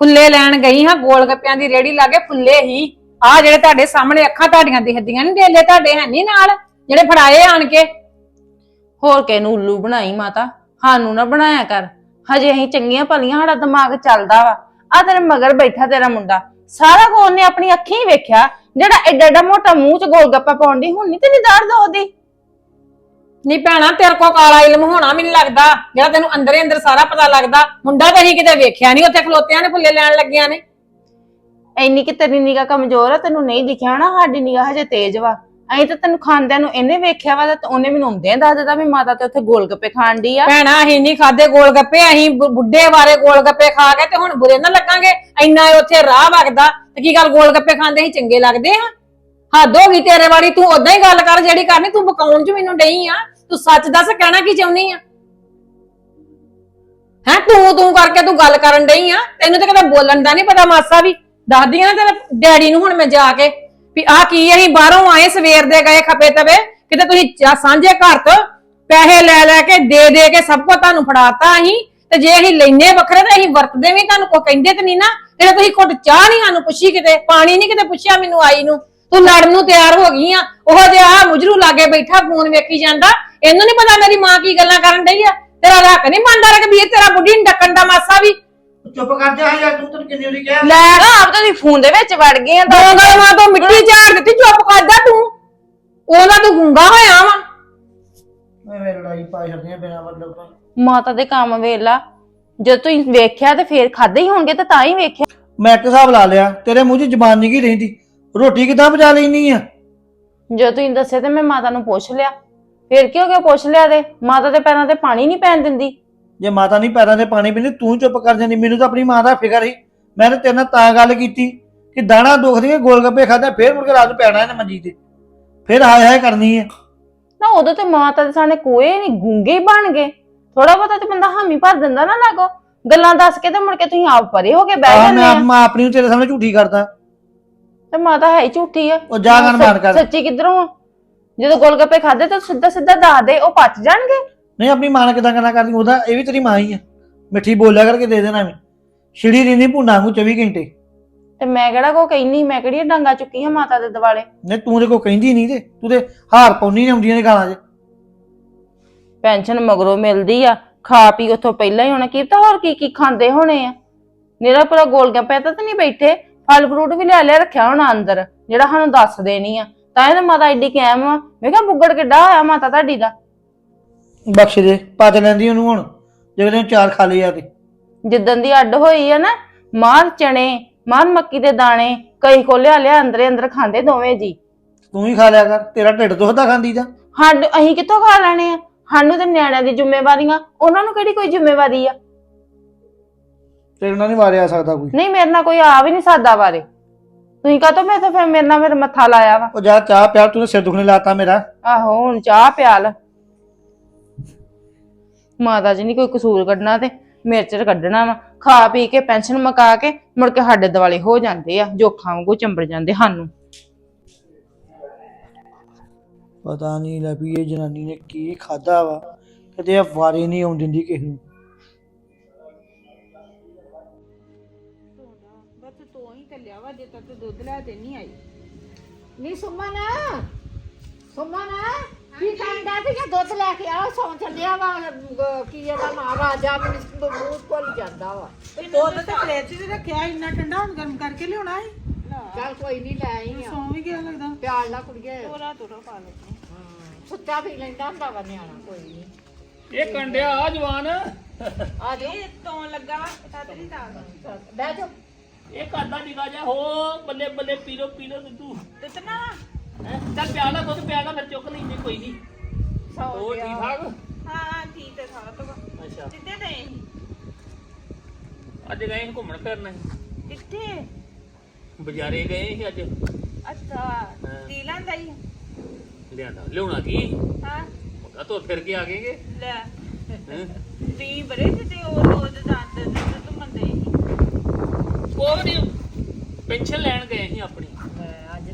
ਫੁੱਲੇ ਲੈਣ ਗਈ ਹਾਂ ਗੋਲ ਗੱਪਿਆਂ ਦੀ ਰੇੜੀ ਲਾਗੇ ਫੁੱਲੇ ਹੀ। ਆ ਜਿਹੜੇ ਤੁਹਾਡੇ ਸਾਹਮਣੇ ਅੱਖਾਂ ਤੁਹਾਡੀਆਂ ਦਿਖਦੀਆਂ ਨਹੀਂ ਡੇਲੇ ਤੁਹਾਡੇ ਹੈ ਨਹੀਂ ਨਾਲ ਜਿਹੜੇ ਫੜਾਏ ਆਣ ਕੇ। ਹੋਰ ਕਿਸੇ ਨੂੰ ਉੱਲੂ ਬਣਾਈ ਮਾਤਾ? ਸਾਨੂੰ ਨਾ ਬਣਾਇਆ ਕਰ। ਹਜੇ ਅਸੀਂ ਚੰਗੀਆਂ ਭਲੀਆਂ ਸਾਡਾ ਦਿਮਾਗ ਚੱਲਦਾ ਵਾ। ਆ ਤੇਰੇ ਮਗਰ ਬੈਠਾ ਤੇਰਾ ਮੁੰਡਾ। ਸਾਰਾ ਕੋ ਉਹਨੇ ਆਪਣੀ ਅੱਖੀਂ ਵੇਖਿਆ ਜਿਹੜਾ ਐਡਾ ਐਡਾ ਮੋਟਾ ਮੂੰਹ ਚ ਗੋਲ ਗੱਪਾ ਪਾਉਣ ਦੀ ਹੁਣ ਨਹੀਂ ਤੇ ਨਹੀਂ ਦਰਦ ਉਹਦੀ? ਨਹੀਂ ਭੈਣਾ ਤੇਰੇ ਕੋ ਕਾਲਾ ਇਲਮ ਹੋਣਾ ਮੈਨੂੰ ਲੱਗਦਾ। ਜਿਹੜਾ ਤੈਨੂੰ ਅੰਦਰੇ ਅੰਦਰ ਸਾਰਾ ਪਤਾ ਲੱਗਦਾ ਮੁੰਡਾ ਤਾਂ ਅਸੀਂ ਕਿਤੇ ਵੇਖਿਆ ਨਹੀਂ ਉੱਥੇ ਖਲੋਤਿਆਂ ਨੇ ਫੁੱਲੇ ਲੈਣ ਲੱਗਿਆਂ ਨੇ। ਇੰਨੀ ਕਿ ਤੇਰੀ ਨਿਗਾਹ ਕਮਜ਼ੋਰ ਆ, ਤੈਨੂੰ ਨਹੀਂ ਦਿਖਿਆ ਨਾ, ਸਾਡੀ ਨਿਗਾਹ ਹਜੇ ਤੇਜ਼ ਵਾ। ਅਸੀਂ ਤਾਂ ਤੈਨੂੰ ਖਾਂਦਿਆਂ ਨੂੰ ਇਹਨੇ ਵੇਖਿਆ ਵਾ, ਤੇ ਉਹਨੇ ਮੈਨੂੰ ਹੁੰਦਿਆਂ ਦੱਸ ਦਿੱਤਾ ਵੀ ਮਾਤਾ ਤੇ ਉੱਥੇ ਗੋਲ ਗੱਪੇ ਖਾਣ ਦੀ ਆ। ਭੈਣਾ, ਅਸੀਂ ਨਹੀਂ ਖਾਦੇ ਗੋਲ ਗੱਪੇ ਅਸੀਂ ਬੁ- ਬੁੱਢੇ ਵਾਰੇ ਗੋਲ ਗੱਪੇ ਖਾ ਕੇ ਤੇ ਹੁਣ ਬੁਰੇ ਨਾ ਲੱਗਾਂਗੇ। ਇੰਨਾ ਉੱਥੇ ਰਾਹ ਵਗਦਾ, ਤੇ ਕੀ ਗੱਲ ਗੋਲ ਗੱਪੇ ਖਾਂਦੇ ਅਸੀਂ ਚੰਗੇ ਲੱਗਦੇ ਆ ਹੱਦ ਹੋ ਗਈ ਤੇਰੇ ਵਾਲੀ, ਤੂੰ ਉਦਾਂ ਹੀ ਗੱਲ ਕਰ ਜਿਹੜੀ ਕਰਨੀ, ਤੂੰ ਬਕਾਉਣ ਚ ਮੈਨੂੰ ਡਈ ਆ। ਤੂੰ ਸੱਚ ਦੱਸ ਕਹਿਣਾ ਕੀ ਚਾਹੁੰਦੀ ਆ? ਹੈਂ ਤੂੰ ਤੂੰ ਕਰਕੇ ਤੂੰ ਗੱਲ ਕਰਨ ਡਈ ਆ। ਤੈਨੂੰ ਤਾਂ ਕਦੇ ਬੋਲਣ ਦਾ ਨਹੀਂ ਪਤਾ ਮਾਸਾ ਵੀ। ਦੱਸਦੀ ਆ ਨਾ ਤੇਰੇ ਡੈਡੀ ਨੂੰ ਹੁਣ ਮੈਂ ਜਾ ਕੇ ਵੀ ਆ ਕੀ ਅਸੀਂ ਬਾਹਰੋਂ ਆਏ ਸਵੇਰ ਦੇ ਗਏ ਖਪੇ ਤਵੇ, ਕਿਤੇ ਤੁਸੀਂ ਜਾ- ਸਾਂਝੇ ਘਰ ਤੋਂ ਪੈਸੇ ਲੈ ਲੈ ਕੇ, ਦੇ ਦੇ ਕੇ ਸਭ ਕੁਝ ਤੁਹਾਨੂੰ ਫੜਾਤਾ ਅਸੀਂ, ਤੇ ਜੇ ਅਸੀਂ ਲੈਨੇ ਵੱਖਰੇ ਤੇ ਅਸੀਂ ਵਰਤਦੇ ਵੀ ਤੁਹਾਨੂੰ ਕੋ ਕਹਿੰਦੇ ਤੇ ਨਹੀਂ ਨਾ ਜਿਹੜਾ ਤੁਸੀਂ ਘੁੱਟ ਚਾਹ ਨਹੀਂ ਸਾਨੂੰ ਪੁੱਛੀ ਕਿਤੇ, ਪਾਣੀ ਨਹੀਂ ਕਿਤੇ ਪੁੱਛਿਆ ਮੈਨੂੰ ਆਈ ਨੂੰ, ਤੂੰ ਲੜਨ ਨੂੰ ਤਿਆਰ ਹੋ ਗਈ ਆ, ਉਹ ਜੇ ਜਿਹਾ ਮੁਜਰੂ ਲਾਗੇ ਬੈਠਾ ਫੋਨ ਵੇਖੀ ਜਾਂਦਾ, ਇਹਨੂੰ ਨਹੀਂ ਪਤਾ ਮੇਰੀ ਮਾਂ ਕੀ ਗੱਲਾਂ ਕਰਨ ਡਈ ਆ, ਤੇਰਾ ਰੱਖ ਨਹੀਂ ਮੰਨਦਾ ਰਕ ਵੀਰ ਤੇਰਾ ਬੁੱਢੀ ਨੂੰ ਡੱਕਣ ਦਾ ਮਾਸਾ ਵੀ। ਚੁੱਪ ਕਰ ਜਾ ਯਾਰ ਤੂੰ ਤੈਨੂੰ ਕਿੰਨੀ ਵਾਰੀ ਕਿਹਾ। ਲੈ। ਨਾ ਆਪ ਤਾਂ ਫੋਨ ਦੇ ਵਿੱਚ ਵੜ ਗਏ ਆ ਦੋ ਗੱਲ ਮਾਂ ਤੋਂ ਮਿੱਟੀ ਝਾੜ ਦਿੱਤੀ ਚੁੱਪ ਕਰ ਜਾ ਤੂੰ। ਉਹਦਾ ਤੂੰ ਗੁੰਗਾ ਹੋਇਆ ਵਾ। ਮੈਂ ਮੇਰੀ ਲੜਾਈ ਪਾ ਛੱਡੀਆਂ ਬਿਨਾਂ ਮਤਲਬ ਤੋਂ। ਮਾਤਾ ਦੇ ਕੰਮ ਵੇਲਾ। ਜਦ ਤੁਸੀਂ ਵੇਖਿਆ ਤੇ ਫੇਰ ਖਾਦੇ ਹੀ ਹੋਣਗੇ ਤੇ ਤਾਂ ਹੀ ਵੇਖਿਆ। ਮੈਂ ਇੱਕ ਹਿਸਾਬ ਲਾ ਲਿਆ ਤੇਰੇ ਮੂੰਹ 'ਚ ਜ਼ਬਾਨ ਨਹੀਂ ਗਈ ਰਹਿੰਦੀ। ਰੋਟੀ ਕਿਦਾਂ ਬਚਾ ਲੈਣੀ ਆ? ਜਦੋਂ ਤੁਸੀਂ ਦੱਸਿਆ ਤੇ ਮੈਂ ਮਾਤਾ ਨੂੰ ਪੁੱਛ ਲਿਆ। ਫੇਰ ਕੀ ਹੋ ਗਿਆ ਪੁੱਛ ਲਿਆ ਤੇ? ਮਾਤਾ ਦੇ ਪੈਰਾਂ ਤੇ ਪਾਣੀ ਨਹੀਂ ਪੈਣ ਦਿੰਦੀ। ਜੇ ਮਾਤਾ ਨਹੀਂ ਪੈਰਾਂ 'ਤੇ ਪਾਣੀ ਪੀਂਦੀ ਤੂੰ ਚੁੱਪ ਕਰ ਜਾਂਦੀ ਮੈਨੂੰ ਤਾਂ ਆਪਣੀ ਮਾਂ ਦਾ ਫਿਕਰ ਸੀ। ਮੈਂ ਤਾਂ ਤੇਰੇ ਨਾਲ ਤਾਂ ਗੱਲ ਕੀਤੀ ਕਿ ਦਾਣਾ ਦੁਖਦੀਆਂ ਗੋਲ ਗੱਪੇ ਖਾਦਾ ਫੇਰ ਮੁੜ ਕੇ ਰਾਤ ਨੂੰ ਪੈਣਾ ਇਹਨੇ ਮੰਜੀ ਤੇ। ਫੇਰ ਹਾਏ ਹਾਏ ਕਰਨੀ ਹੈ। ਨਾ ਉਦੋਂ ਤੇ ਮਾਤਾ ਦੇ ਸਾਹਮਣੇ ਕੋਈ ਨਹੀਂ ਗੂੰਗੇ ਹੀ ਬਣ ਗਏ। ਥੋੜਾ ਬਹੁਤਾ ਤੇ ਬੰਦਾ ਹਾਮੀ ਭਰ ਦਿੰਦਾ ਨਾ ਲਾਗੋ। ਗੱਲਾਂ ਦੱਸ ਕੇ ਤੇ ਮੁੜ ਕੇ ਤੁਸੀਂ ਆਪ ਪਰੇ ਹੋ ਕੇ ਬਹਿ ਆਹ ਜਾਂਦੇ ਮੈਂ ਆ। ਮਾਂ ਆਪਣੀ ਨੂੰ ਤੇਰੇ ਸਾਹਮਣੇ ਝੂਠੀ ਕਰਦਾ। ਤੇ ਮਾਤਾ ਹੈ ਹੀ ਝੂਠੀ ਆ। ਉਹ ਜਾ ਗਨ ਮਾਰ ਕਰ। ਸੱਚੀ ਕਿੱਧਰੋਂ ਆ? ਜਦੋਂ ਗੋਲਗੱਪੇ ਖਾਦੇ ਤਾਂ ਸਿੱਧਾ ਸਿੱਧਾ ਦੱਸ ਦੇ ਉਹ ਪਚ ਜਾਣਗੇ। ਨਹੀਂ ਆਪਣੀ ਮਾਂ ਨਾਲ ਕਿਦਾਂ ਗੱਲਾਂ ਕਰਦੀ? ਉਹਦਾ ਇਹ ਵੀ ਤੇਰੀ ਮਾਂ ਹੀ ਆ। ਮਿੱਠੀ ਬੋਲਿਆ ਕਰਕੇ ਦੇ ਦੇਣਾ ਵੀ ਛਿੜੀ ਰਹਿੰਦੀ ਭੁੰਨਾ ਨੂੰ 24 ਘੰਟੇ। ਤੇ ਮੈਂ ਕਿਹੜਾ ਕੋ ਕਹਿਨੀ ਮੈਂ ਕਿਹੜੀਆਂ ਡਾਂਗਾ ਚੁੱਕੀ ਹਾਂ ਮਾਤਾ ਦੇ ਦਿਵਾਲੇ? ਨਹੀਂ ਤੂੰ ਤੇ ਕੋ ਕਹਿੰਦੀ ਨਹੀਂ ਤੇ। ਤੂੰ ਤੇ ਹਾਰ ਪਾਉਣੀ ਨੇ ਆਉਂਦੀਆਂ ਨੇ ਗਾਲਾਂ 'ਚ ਪੈਨਸ਼ਨ ਮਗਰੋਂ ਮਿਲਦੀ ਆ ਖਾ ਪੀ ਉਥੋਂ ਪਹਿਲਾਂ ਹੀ ਹੋਣਾ। ਕੀ ਤਾਂ ਹੋਰ ਕੀ ਕੀ ਖਾਂਦੇ ਹੋਣੇ ਆ? ਮੇਰਾ ਪੂਰਾ ਗੋਲ ਗੱਪੇ ਤਾਂ ਨਹੀਂ ਬੈਠੇ। ਫਲ ਫਰੂਟ ਵੀ ਲਿਆ ਲਿਆ ਰੱਖਿਆ ਹੋਣਾ ਅੰਦਰ ਜਿਹੜਾ ਸਾਨੂੰ ਦੱਸਦੇ ਨਹੀਂ ਆ। ਤਾਂ ਇਹ ਮਾਤਾ ਐਡੀ ਕੈਮ ਆ। ਮੈਂ ਕਿਹਾ ਬੁੱਗੜ ਕਿੱਡਾ ਹੋਇਆ ਮਾਤਾ ਤੁਹਾਡੀ ਦਾ? ਬਖਸ਼ ਦੇ ਪਚ ਲੈਂਦੀ ਉਹਨੂੰ ਹੁਣ ਜੇ ਉਹਨੇ ਚਾਰ ਖਾ ਲਏ ਆ ਤੇ। ਜਿੱਦਣ ਦੀ ਅੱਡ ਹੋਈ ਆ ਨਾ ਮਾਰ ਚਣੇ ਮਾਰ ਮੱਕੀ ਦੇ ਦਾਣੇ ਕਈ ਕੋ ਲਿਆ ਲਿਆ ਅੰਦਰੇ ਅੰਦਰ ਖਾਂਦੇ ਦੋਵੇਂ ਜੀ। ਤੂੰ ਹੀ ਖਾ ਲਿਆ ਕਰ ਤੇਰਾ ਢਿੱਡ ਦੁਖਦਾ ਖਾਂਦੀ ਤਾਂ ਹੱਡ ਅਸੀਂ ਕਿੱਥੋਂ ਖਾ ਲੈਣੇ ਆ? ਸਾਨੂੰ ਤੇ ਨਿਆਣਿਆਂ ਦੀ ਜ਼ਿੰਮੇਵਾਰੀਆਂ ਉਹਨਾਂ ਨੂੰ ਕਿਹੜੀ ਕੋਈ ਜ਼ਿੰਮੇਵਾਰੀ ਆ? ਤੇਰੇ ਨਾਲ ਨਹੀਂ ਵਾਰਿਆ ਸਕਦਾ ਕੋਈ। ਨਹੀਂ ਮੇਰੇ ਨਾਲ ਕੋਈ ਆ ਵੀ ਨਹੀਂ ਸਕਦਾ ਬਾਰੇ ਤੁਸੀਂ ਕਹਤੋ ਮੈਂ ਤਾਂ ਫਿਰ ਮੇਰੇ ਨਾਲ ਮੇਰੇ ਮੱਥਾ ਲਾਇਆ ਵਾ? ਉਹ ਜਾ ਚਾਹ ਪਿਆ ਤੂੰ ਤਾਂ ਸਿਰ ਦੁਖਣੇ ਲਾਤਾ ਮੇਰਾ। ਆਹੋ ਹੁਣ ਚਾਹ ਪਿਆਲ। ਮਾਤਾ ਜੀ ਨਹੀਂ ਕੋਈ ਕਸੂਰ ਕੱਢਣਾ ਤੇ ਮਿਰਚ ਕੱਢਣਾ ਵਾ। ਖਾ ਪੀ ਕੇ ਪੈਨਸ਼ਨ ਮਕਾ ਕੇ ਮੁੜ ਕੇ ਸਾਡੇ ਦਿਵਾਲੇ ਹੋ ਜਾਂਦੇ ਆ ਜੋਖਾਂ ਵਾਂਗੂ ਚੰਬੜ ਜਾਂਦੇ ਸਾਨੂੰ। ਪਤਾ ਨਹੀਂ ਲੱਭੀ ਇਹ ਜਨਾਨੀ ਨੇ ਕੀ ਖਾਦਾ ਵਾ ਕਦੇ ਇਹ ਵਾਰੇ ਨਹੀਂ ਆਉਣ ਦਿੰਦੀ ਕਿਸੇ ਨੂੰ। ਬਸ ਤੂੰ ਹੀ ਕੱਲਿਆ ਵਾ ਜੇ ਤੱਕ ਦੁੱਧ ਲੈ ਤੇ ਨਹੀਂ ਆਈ। ਨੀ ਸੁਮਨ ਸੁਮਨ। ਕੀ ਕਹਿੰਦਾ ਸੀ ਕਿ ਦੁੱਧ ਲੈ ਕੇ ਆ ਸੌਂ ਚੱਲਿਆ ਵਾ ਅਹ, ਕੀ ਇਹਦਾ ਨਾਂ ਰਾਜਾ ਮੈਨੂੰ ਮੂੰਹ ਭੁੱਲ ਜਾਂਦਾ ਵਾ। ਦੁੱਧ ਤੇ ਫ੍ਰਿਜ 'ਚ ਰੱਖਿਆ ਇੰਨਾ ਠੰਡਾ ਹੁਣ ਗਰਮ ਕਰਕੇ ਲਿਆਉਣਾ ਹੈ ਚੱਲ ਕੋਈ ਨਹੀਂ ਲੈ ਆਈ ਆ। ਸੌਂ ਵੀ ਗਿਆ ਲੱਗਦਾ। ਪਿਆਲ ਲਾ ਕੁੜੀਏ। ਤੋਰਾ ਤੋਰਾ ਪਾ ਲਓ। ਸੁੱਤਾ ਵੀ ਲੈਂਦਾ ਹੁੰਦਾ ਵਾ ਨਿਆਣਾ ਕੋਈ ਨਹੀਂ ਇਹ ਕੰਡਿਆ ਆ ਜਵਾਨ। ਆ ਜਾਓ। ਇਹ ਤੋਂ ਲੱਗਾ ਵਾ ਤਦ ਨਹੀਂ ਤਾਂ ਬਹਿ ਜਾਓ। ਇਹ ਕਰਦਾ ਨਿਗਾ ਜਾ ਹੋ ਬੱਲੇ ਬੱਲੇ ਪੀਰੋ ਪੀਰੋ ਤੂੰ ਦਿੱਤਨਾ ਹੈਂ? ਚੱਲ ਪਿਆਲਾ ਦੁੱਧ ਪਿਆਲਾ ਫਿਰ ਚੁੱਕ ਲੈਂਦੇ ਕੋਈ ਨਹੀਂ। ਸੌਂ ਹੋਰ ਗਿਆ। ਠੀਕ ਠਾਕ? ਹਾਂ ਠੀਕ ਤੇ ਸਾਰਾ ਤੋਂ ਅੱਛਾ। ਕਿੱਥੇ ਗਏ ਸੀ? ਅੱਜ ਗਏ ਸੀ ਘੁੰਮਣ ਫਿਰਨ। ਕਿੱਥੇ? ਬਾਜ਼ਾਰੇ ਗਏ ਸੀ ਅੱਜ। ਅੱਛਾ ਕੀ ਲੈਂਦਾ ਹੀ ਲਿਆਂਦਾ। ਲਿਆਉਣਾ ਕੀ? ਹਾਂ। ਮੁੰਡਾ ਤੁਰ ਫਿਰ ਕੇ ਆ ਗਏਗੇ। ਲੈ। ਹੈਂ? ਵੀ ਬਰੇ ਤੇ ਉਹ ਰੋਜ਼ ਦੰਦ ਦੰਦ ਤੋਂ ਮੰਦੇ ਕੋਈ ਨਹੀਂ ਪੈਨਸ਼ਨ ਲੈਣ ਗਏ ਸੀ ਆਪਣੀ।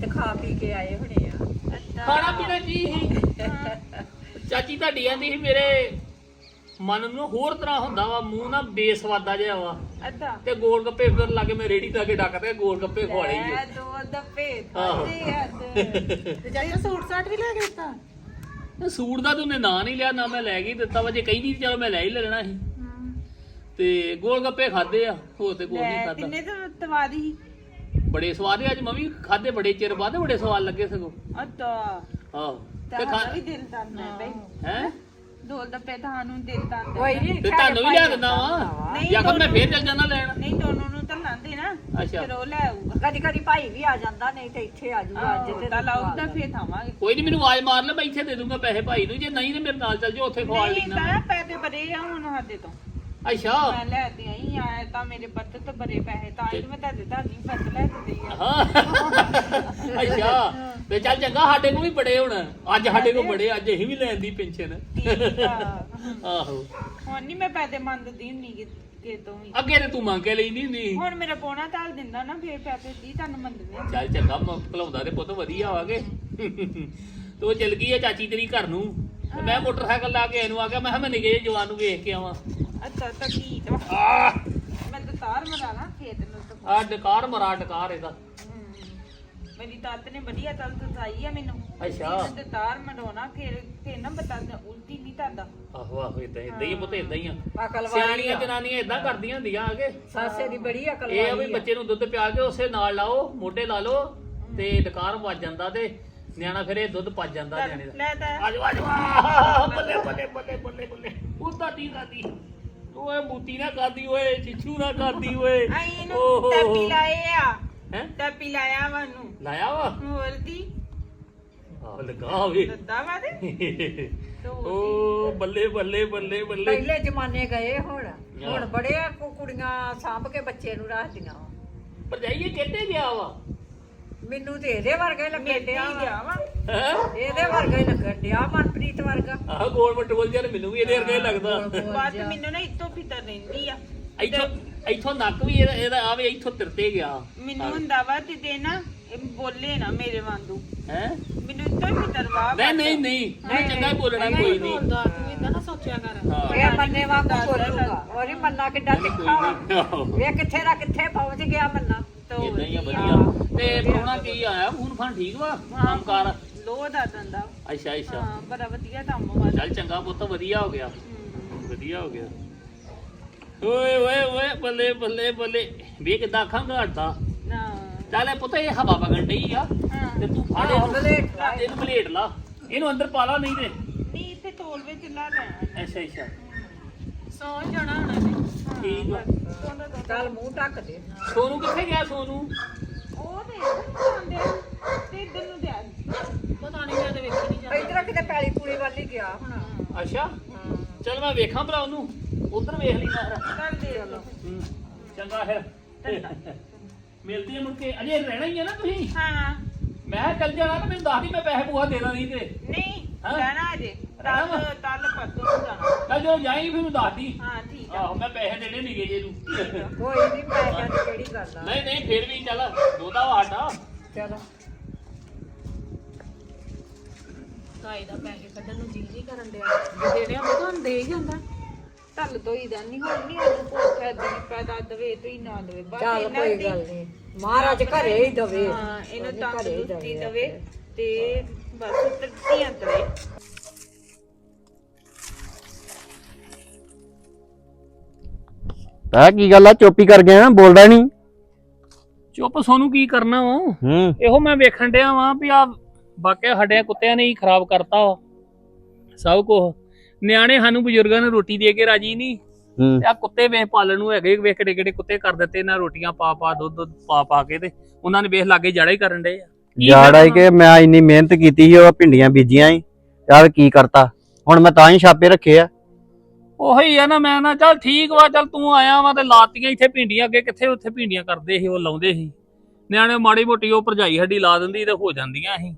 ਤੇ ਖਾ ਪੀ ਕੇ ਆਏ ਹੋਣੇ ਆ। ਖਾਣਾ ਪੀਣਾ ਕੀ ਸੀ? ਚਾਚੀ ਤੁਹਾਡੀ ਆਂਦੀ ਸੀ ਮੇਰੇ ਮਨ ਨੂੰ ਹੋਰ ਤਰ੍ਹਾਂ ਹੁੰਦਾ ਵਾ ਮੂੰਹ ਨਾ ਬੇਸਵਾਦਾ ਜਿਹਾ ਵਾ। ਅੱਛਾ ਤੇ ਗੋਲ ਗੱਪੇ ਫਿਰ ਲਾਗੇ ਮੈਂ ਰੇੜੀ ਲਾ ਕੇ ਡੱਕਦੇ ਗੋਲ ਗੱਪੇ ਖਵਾਲੇ ਹੀ ਲੈ ਦੋ ਦੱਪੇ। ਖਾਦੇ ਆ ਤੇ। ਜਾਈਏ ਸੂਟ ਸਾਟ ਵੀ ਲੈ ਕੇ ਦਿੱਤਾ? ਤੇ ਸੂਟ ਦਾ ਤੂੰ ਨਾਂ ਨਹੀਂ ਲਿਆ ਨਾ ਮੈਂ ਲੈ ਕੇ ਹੀ ਦਿੱਤਾ ਵਾ। ਜੇ ਕਹਿੰਦੀ ਸੀ ਚਲੋ ਮੈਂ ਲੈ ਹੀ ਲੈਣਾ ਸੀ। ਤੇ ਗੋਲ ਗੱਪੇ ਖਾਦੇ ਆ ਹੋਰ ਤੇ ਕੋਈ ਨਹੀਂ ਲੈ ਖਾਦਾ ਤਿੰਨੇ ਤੇ ਤਵਾਦੀ ਬੜੇ ਸਵਾਦ ਆ ਅੱਜ ਮੈਂ ਵੀ ਖਾਦੇ ਬੜੇ ਚਿਰ ਬਾਅਦ ਬੜੇ ਸਵਾਦ ਲੱਗੇ ਸਗੋਂ। ਅੱਛਾ। ਆਹੋ ਤੇ ਤਾਂ ਖਾ ਵੀ ਦਿਲ ਦੰਦ ਬਈ। ਹੈ? ਦੋ ਦੱਪੇ ਤੁਹਾਨੂੰ ਦਿਲ ਦੰਦ ਕੋਈ ਨਹੀਂ ਤੇ ਤੁਹਾਨੂੰ ਵੀ ਲਿਆ ਦਿੰਦਾ ਵਾ। ਨਹੀਂ, ਜਾਂ ਫਿਰ ਮੈਂ ਫੇਰ ਚੱਲ ਜਾਣਾ ਲੈਣ। ਨਹੀਂ ਦੋਨੋਂ ਨੂੰ ਤਾਂ ਲਾਂਦੇ ਨਾ ਅੱਛਾ। ਫਿਰ ਉਹ ਲੈ ਆਊਗਾ। ਕਦੀ ਕਦੀ ਭਾਈ ਵੀ ਆ ਜਾਂਦਾ ਨਹੀਂ ਤੇ ਇੱਥੇ ਆ ਜਾਊਗਾ ਅੱਜ ਤੇ ਤਾਂ ਲਾਊਗਾ ਫੇਰ ਥਾਵਾਂਗੇ। ਕੋਈ ਨਹੀਂ ਮੈਨੂੰ ਆਵਾਜ਼ ਮਾਰ ਲੈ ਮੈਂ ਇੱਥੇ ਦੇ ਦੂੰਗਾ ਪੈਸੇ ਭਾਈ ਨੂੰ ਜੇ ਨਹੀਂ ਤੇ ਮੇਰੇ ਨਾਲ ਚੱਲ ਜਾਓ ਉੱਥੇ ਖਵਾ ਨਹੀਂ ਲੈਣਾ ਤਾਂ ਪੈਸੇ ਬਰੇ ਆ ਹੁਣ ਸਾਡੇ ਤੋਂ। ਅੱਛਾ। ਮੈਂ ਲੈ ਤੇ ਆਈ ਆ ਤਾਂ ਮੇਰੇ ਬੱਤ ਤੇ ਬਰੇ ਪੈਸੇ ਤਾਂ ਹੀ ਮੈਂ ਤੁਹਾਡੇ ਤਾਂ ਨਹੀਂ ਬੱਤ ਲੈ ਕੇ ਦੇਈ ਆ। ਹਾਂ। ਅੱਛਾ। ਤੇ ਚੱਲ ਚੰਗਾ ਸਾਡੇ ਕੋਲ ਵੀ ਬੜੇ ਹੁਣ। ਅੱਜ ਸਾਡੇ ਕੋਲ ਬੜੇ ਅੱਜ ਅਸੀਂ ਵੀ ਲੈਣ ਦੀ ਪੈਨਸ਼ਨ। ਠੀਕ ਆ। ਆਹੋ। ਹੁਣ ਨਹੀਂ ਮੈਂ ਪੈਸੇ ਮੰਗਦੀ ਹੁੰਨੀ ਕਿ ਕਿ ਤੋਂ ਵੀ। ਅੱਗੇ ਤੇ ਤੂੰ ਮੰਗ ਕੇ ਲੈਂਦੀ ਹੁੰਦੀ ਹੁਣ ਮੇਰਾ ਪੋਣਾ ਤਾਲ ਦਿੰਦਾ ਨਾ ਫੇਰ ਪੈਸੇ ਦੀ ਤੁਹਾਨੂੰ ਮੰਗਦੇ ਆ। ਚੱਲ ਚੰਗਾ ਭਲਾਉਂਦਾ ਤੇ ਪੁੱਤ ਵਧੀਆ ਵਾਗੇ ਤੂੰ ਚਲ ਗਈ ਆ ਚਾਚੀ ਤੇਰੀ ਘਰ ਨੂੰ। ਤੇ ਮੈਂ ਮੋਟਰਸਾਈਕਲ ਲਾ ਕੇ ਇਹਨੂੰ ਆ ਗਿਆ ਮੈਂ ਕਿਹਾ ਮੈਂ ਨਿੱਕੇ ਜਿਹੇ ਜਵਾਨ ਨੂੰ ਵੇਖ ਕੇ ਆਵਾਂ। ਅੱਛਾ ਤਾਂ ਕੀ ਤਾਂ ਆ। ਮੈਂ ਤਾਂ ਤਾਰ ਮਰਾ ਨਾ ਖੇਤ ਨੂੰ ਤਾਂ ਆ ਡਕਾਰ ਮਰਾ ਡਕਾਰ ਇਹਦਾ। ਹਮ। ਮੇਰੀ ਤਾਤ ਨੇ ਵਧੀਆ ਤਲ ਦਸਾਈ ਆ ਮੈਨੂੰ। ਅੱਛਾ। ਮੈਂ ਤੇ ਤਾਰ ਮਰਾਉਣਾ ਫਿਰ ਫਿਰ ਨਾ ਬਤਾ ਉਲਟੀ ਨਹੀਂ ਕਰਦਾ। ਆਹੋ ਆਹੋ ਇਦਾਂ ਇਦਾਂ ਹੀ ਆ ਪੁੱਤ ਇਦਾਂ ਹੀ ਆ। ਅਕਲ ਵਾਲੀ ਸਿਆਣੀਆਂ ਜਨਾਨੀਆਂ ਇਦਾਂ ਕਰਦੀਆਂ ਹੁੰਦੀਆਂ ਆਗੇ ਸਾਸੇ ਦੀ ਬੜੀ ਅਕਲ ਇਹ ਆ ਵੀ ਵਾਲੀ ਆ। ਬੱਚੇ ਨੂੰ ਦੁੱਧ ਪਿਆ ਕੇ ਉਸੇ ਨਾਲ ਲਾਓ ਮੋਢੇ ਲਾ ਲਓ ਤੇ ਡਕਾਰ ਵੱਜ ਜਾਂਦਾ ਤੇ ਨਿਆਣਾ ਫਿਰ ਇਹ ਦੁੱਧ ਪੱਜ ਜਾਂਦਾ ਨਿਆਣੇ ਦਾ। ਲੈ ਤਾਂ। ਆਜੋ ਆਜੋ ਆਹ, ਬੱਲੇ ਬੱਲੇ ਬੱਲੇ ਬੱਲੇ ਬੱਲੇ। ਉਹ ਦਾਦੀ ਓਏ ਮੂਤੀ ਨਾ ਕਰਦੀ ਓਏ ਚਿੱਛੂ ਨਾ ਕਰਦੀ ਓਏ। ਆਈ ਇਹਨੂੰ ਓਹੋ। ਟੈਪੀ ਲਾਏ ਆ। ਹੈਂ? ਟੈਪੀ ਲਾਇਆ ਮੈਨੂੰ ਲਾਇਆ ਵਾ? ਹੋਰ ਕੀ? ਆਹ ਲਗਾ ਹੋਵੇ ਦੱਦਾ ਵਾ ਤੇ? ਓ ਬੱਲੇ ਬੱਲੇ ਬੱਲੇ ਬੱਲੇ। ਪਹਿਲੇ ਜ਼ਮਾਨੇ ਗਏ ਹੁਣ। ਹੁਣ ਬੜੇ ਕੁ- ਕੁੜੀਆਂ ਸਾਂਭ ਕੇ ਬੱਚੇ ਨੂੰ ਰੱਖਦੀਆਂ ਵਾਂ। ਪਰ ਜਾਈਏ ਕਿੱਥੇ ਗਿਆ ਵਾ? ਮੈਨੂੰ ਤੇ ਇਹਦੇ ਵਰਗਾ ਹੀ ਲੱਗਣ ਡਿਆ ਗਿਆ ਵਾ। ਵਾ। ਹੈ? ਇਹਦੇ ਵਰਗਾ ਹੀ ਲੱਗਣ ਡਿਆ ਮਨਪ੍ਰੀਤ ਵਰਗਾ। ਆਹ ਗੋਲ ਮਟੋਲ ਜਿਹਾ ਮੈਨੂੰ ਵੀ ਇਹਦੇ ਵਰਗਾ ਹੀ ਲੱਗਦਾ। ਬਾਤ ਮੈਨੂੰ ਨਾ ਇੱਥੋਂ ਫਿੱਤਰ ਰਹਿੰਦੀ ਆ। ਇੱਥੋਂ ਇੱਥੋਂ ਨੱਕ ਵੀ ਇਹਦਾ ਇਹਦਾ ਆਵੇ ਇੱਥੋਂ ਤਿਰਤੇ ਗਿਆ। ਮੈਨੂੰ ਹੁੰਦਾ ਵਾ ਤੇ ਦੇ ਨਾ ਇਹ ਬੋਲੇ ਨਾ ਮੇਰੇ ਵਾਂਗੂ। ਹੈ? ਮੈਨੂੰ ਇੱਥੋਂ ਹੀ ਫਿੱਤਰ ਵਾ ਨਹੀਂ ਨਹੀਂ ਨਹੀਂ। ਮੈਂ ਚੰਗਾ ਹੀ ਬੋਲਣਾ ਕੋਈ ਨਹੀਂ। ਤੂੰ ਇਦਾਂ ਨਾ ਸੋਚਿਆ ਕਰ। ਹਾਂ। ਇਹ ਮੰਨੇ ਵਾਂਗੂ ਬੋਲੂਗਾ। ਔਰ ਇਹ ਮੰਨਾ ਕਿੱਡਾ ਕੋਈ ਤਿੱਖਾ ਵਾ। ਨਹੀਂ ਆਹੋ। ਵੇ ਕਿੱਥੇ ਦਾ ਕਿੱਥੇ ਪਹੁੰਚ ਗਿਆ ਮੰਨਾ। ਇਦਾਂ ਹੀ ਆ ਵਧੀਆ। ਤੇ ਪ੍ਰੋਣਾ ਕੀ ਆਇਆ? ਫੋਨ ਫਾਨ ਠੀਕ ਵਾ? ਕੰਮਕਾਰ? ਲੋ ਦਾ ਦੰਦਾ ਅੱਛਾ ਅੱਛਾ। ਹਾਂ ਬੜਾ ਵਧੀਆ ਕੰਮ ਵਾ। ਚੱਲ ਚੰਗਾ ਪੁੱਤ ਵਧੀਆ ਹੋ ਗਿਆ। ਵਧੀਆ ਹੋ ਗਿਆ। ਓਏ ਓਏ ਓਏ ਬੱਲੇ ਬੱਲੇ ਬੱਲੇ। ਵੇ ਕਿਦਾਂ ਅੱਖਾਂ ਘਾੜਦਾ। ਨਾ। ਚੱਲ ਇਹ ਪੁੱਤ ਇਹ ਹਵਾ ਵਗਣ ਡਈ ਆ। ਹਾਂ। ਤੇ ਤੂੰ ਫੜ ਇਹਨੂੰ ਬਲੇਟ ਲਾ। ਇਹਨੂੰ ਬਲੇਡ ਲਾ। ਇਹਨੂੰ ਅੰਦਰ ਪਾ ਲਾ ਨਹੀਂ ਤੇ। ਨਹੀਂ ਇੱਥੇ ਤੋਲ ਵਿੱਚ ਲਾ ਲੈਣਾ ਅੱਛਾ ਅੱਛਾ। ਸੌ ਜਾਣਾ ਹਣਾ ਠੀਕ ਵਾ ਚੱਲ ਮੂੰਹ ਢੱਕ ਦੇ। ਸੋਨੂੰ ਕਿੱਥੇ ਗਿਆ ਸੋਨੂੰ? ਇੱਧਰ ਆ, ਕਿਤੇ ਪੈਲੀ ਵੱਲ ਹੀ ਗਿਆ ਹੁਣ। ਅੱਛਾ। ਚੱਲ ਮੈਂ ਵੇਖਾਂ ਭਰਾ ਉਹਨੂੰ। ਉਧਰ ਵੇਖ ਲਈ ਮੈਂ ਚੱਲ ਦੇ ਲੋ ਚੰਗਾ ਹੈ ਮਿਲਦੀ ਹੈ ਮੁੜ ਕੇ। ਅਜੇ ਰਹਿਣਾ ਹੀ ਹੈ ਨਾ ਤੁਸੀਂ? ਹਾਂ। ਮੈਂ ਕਿਹਾ ਚੱਲ ਜਾਣਾ ਤਾਂ ਮੈਨੂੰ ਦੱਸ ਦੀ ਮੈਂ ਪੈਸੇ ਪੂਆ ਦੇਣਾ ਨਹੀਂ ਤੇ। ਨਹੀਂ ਹਾਂ? ਜਾਣਾ ਅਜੇ। ਰਹਿਣਾ ਵਾ? ਤਲ ਤਲ ਪੱਤੋਂ ਨੂੰ ਜਾਣਾ। ਚੱਲ ਜਦੋਂ ਜਾਏਂਗੀ ਫਿਰ ਮੈਨੂੰ ਦੱਸ ਦੀ ਹਾਂ ਠੀਕ ਆ। ਆਹੋ ਮੈਂ ਪੈਸੇ ਦੇਣੇ ਨਹੀਂਗੇ ਜੇ ਨੂੰ ਕੋਈ ਨਹੀਂ ਪੈਸਿਆਂ ਦੀ ਕਿਹੜੀ ਗੱਲ ਆ। ਨਹੀਂ ਨਹੀਂ ਫਿਰ ਵੀ ਚੱਲ ਦੋਦਾ ਵਾ ਸਾਡਾ। ਚਲੋ। ਕਾਈ ਦਾ ਪੈਸੇ ਕੱਢਣ ਨੂੰ ਜੀ ਨਹੀਂ ਕਰਨ ਡਿਆ। ਜੇ ਦੇਣੇ ਹੁੰਦੇ ਤੁਹਾਨੂੰ ਦੇ ਹੀ ਜਾਂਦਾ। ਤਲ ਤੋਂ ਹੀ ਦਾ ਨਹੀਂ ਹੁਣ ਨਹੀਂ ਉਹਨੂੰ ਭੁੱਖ ਦੀ ਪੈਦਾ ਦਵੇ ਤੂੰ ਹੀ ਨਾ ਦਵੇ। ਬਸ ਚੱਲ ਇੰਨਾ ਕੋਈ ਦੀ- ਗੱਲ ਨਹੀਂ ਮਹਾਰਾਜ ਘਰੇ ਹੀ ਦਵੇ। ਹਾਂ ਇਹਨੂੰ ਉਹਨੇ ਘਰੇ ਹੀ ਤੰਦਰੁਸਤੀ ਦਵੇ। ਦਵੇ ਤੇ ਬਸ ਧੀਆਂ ਤਵੇ ਤਾਂ ਕੀ ਗੱਲ ਆ? ਚੋਪੀ ਕਰ ਗਿਆ ਬੋਲਦਾ ਨਹੀਂ ਚੁੱਪ ਸੋਨੂੰ ਕੀ ਕਰਨਾ ਵਾ? ਹੂੰ। ਇਹੋ ਮੈਂ ਵੇਖਣ ਡਿਆ ਵਾਂ ਵੀ ਆ ਵਾਕਿਆ ਸਾਡੇ ਕੁੱਤਿਆਂ ਨੇ ਹੀ ਖਰਾਬ ਕਰਤਾ ਵਾ। ਸਭ ਕੁਝ ਨਿਆਣੇ ਸਾਨੂੰ ਬਜ਼ੁਰਗਾਂ ਨੂੰ ਰੋਟੀ ਦੇ ਕੇ ਰਾਜੀ ਨਹੀਂ ਹੂੰ। ਤੇ ਆ ਕੁੱਤੇ ਵੇਖ ਪਾਲਣ ਨੂੰ ਹੈਗੇ ਵੇਖ ਕਿਹੜੇ ਕਿਹੜੇ ਕੁੱਤੇ ਕਰ ਦਿੱਤੇ ਇਹਨਾਂ ਰੋਟੀਆਂ ਪਾ ਪਾ ਦੁੱਧ ਦੁੱਧ ਪਾ ਪਾ ਕੇ ਤੇ ਉਹਨਾਂ ਨੇ ਵੇਖ ਲਾਗੇ ਜੜਾ ਹੀ ਕਰਨ ਡੇ ਆ। ਕੀ ਯਾਰ ਆਈ ਕਿ ਮੈਂ ਇੰਨੀ ਮਿਹਨਤ ਕੀਤੀ ਸੀ ਉਹ ਭਿੰਡੀਆਂ ਬੀਜੀਆਂ ਸੀ ਯਾਰ ਕੀ ਕਰਤਾ? ਹੁਣ ਮੈਂ ਤਾਂ ਹੀ ਛਾਪੇ ਰੱਖੇ ਆ। ਉਹੀ ਆ ਨਾ ਮੈਂ ਨਾ ਚੱਲ ਠੀਕ ਵਾ ਚੱਲ ਤੂੰ ਆਇਆ ਵਾ ਤੇ ਲਾਤੀਆਂ ਇੱਥੇ ਭਿੰਡੀਆਂ ਅੱਗੇ ਕਿੱਥੇ ਉੱਥੇ ਭਿੰਡੀਆਂ ਕਰਦੇ ਸੀ ਉਹ ਲਾਉਂਦੇ ਸੀ। ਨਿਆਣੇ ਮਾੜੀ ਮੋਟੀ ਉਹ ਭਰਜਾਈ ਹੱਡੀ ਲਾ ਦਿੰਦੀ ਤੇ ਹੋ ਜਾਂਦੀਆਂ ਸੀ।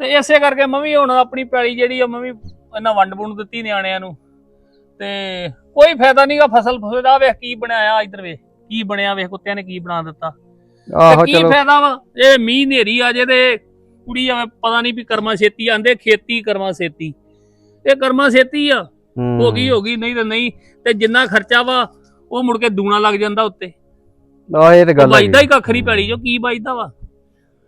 ਤੇ ਇਸੇ ਕਰਕੇ ਮੈਂ ਵੀ ਹੁਣ ਆਪਣੀ ਪੈਲੀ ਜਿਹੜੀ ਆ ਮੈਂ ਵੀ ਇਹਨਾਂ ਵੰਡ ਵੁੰਡ ਦਿੱਤੀ ਨਿਆਣਿਆਂ ਨੂੰ। ਤੇ ਕੋਈ ਫਾਇਦਾ ਨਹੀਂਗਾ ਫਸਲ ਫਸਲ ਦਾ ਵੇਖ ਕੀ ਬਣਾਇਆ ਇੱਧਰ ਵੇਖ ਕੀ ਬਣਿਆ ਵੇਖ ਕੁੱਤਿਆਂ ਨੇ ਕੀ ਬਣਾ ਦਿੱਤਾ। ਆਹੋ ਕੀ ਚਲੋ। ਫਾਇਦਾ ਵਾ ਇਹ ਮੀਂਹ ਨੇਰੀ ਆ ਜੇ ਤੇ ਕੁੜੀ ਆਵੇ ਪਤਾ ਨਹੀਂ ਵੀ ਕਰਮਾ ਛੇਤੀ ਆਂਦੇ ਖੇਤੀ ਕਰਮਾ ਛੇਤੀ। ਇਹ ਕਰਮਾ ਛੇਤੀ ਆ। ਹੂੰ। ਹੋ ਗਈ ਹੋ ਗਈ ਨਹੀਂ ਤਾਂ ਨਹੀਂ ਤੇ ਜਿੰਨਾ ਖਰਚਾ ਵਾ ਉਹ ਮੁੜ ਕੇ ਦੂਣਾ ਲੱਗ ਜਾਂਦਾ ਉੱਤੇ। ਆਹ ਇਹ ਤੇ ਗੱਲ ਹੈਗੀ। ਬਾਈਦਾ ਹੀ ਕੱਖ ਨਹੀਂ ਪੈਲੀ ਜੋ ਕੀ ਬਾਈਦਾ ਵਾ?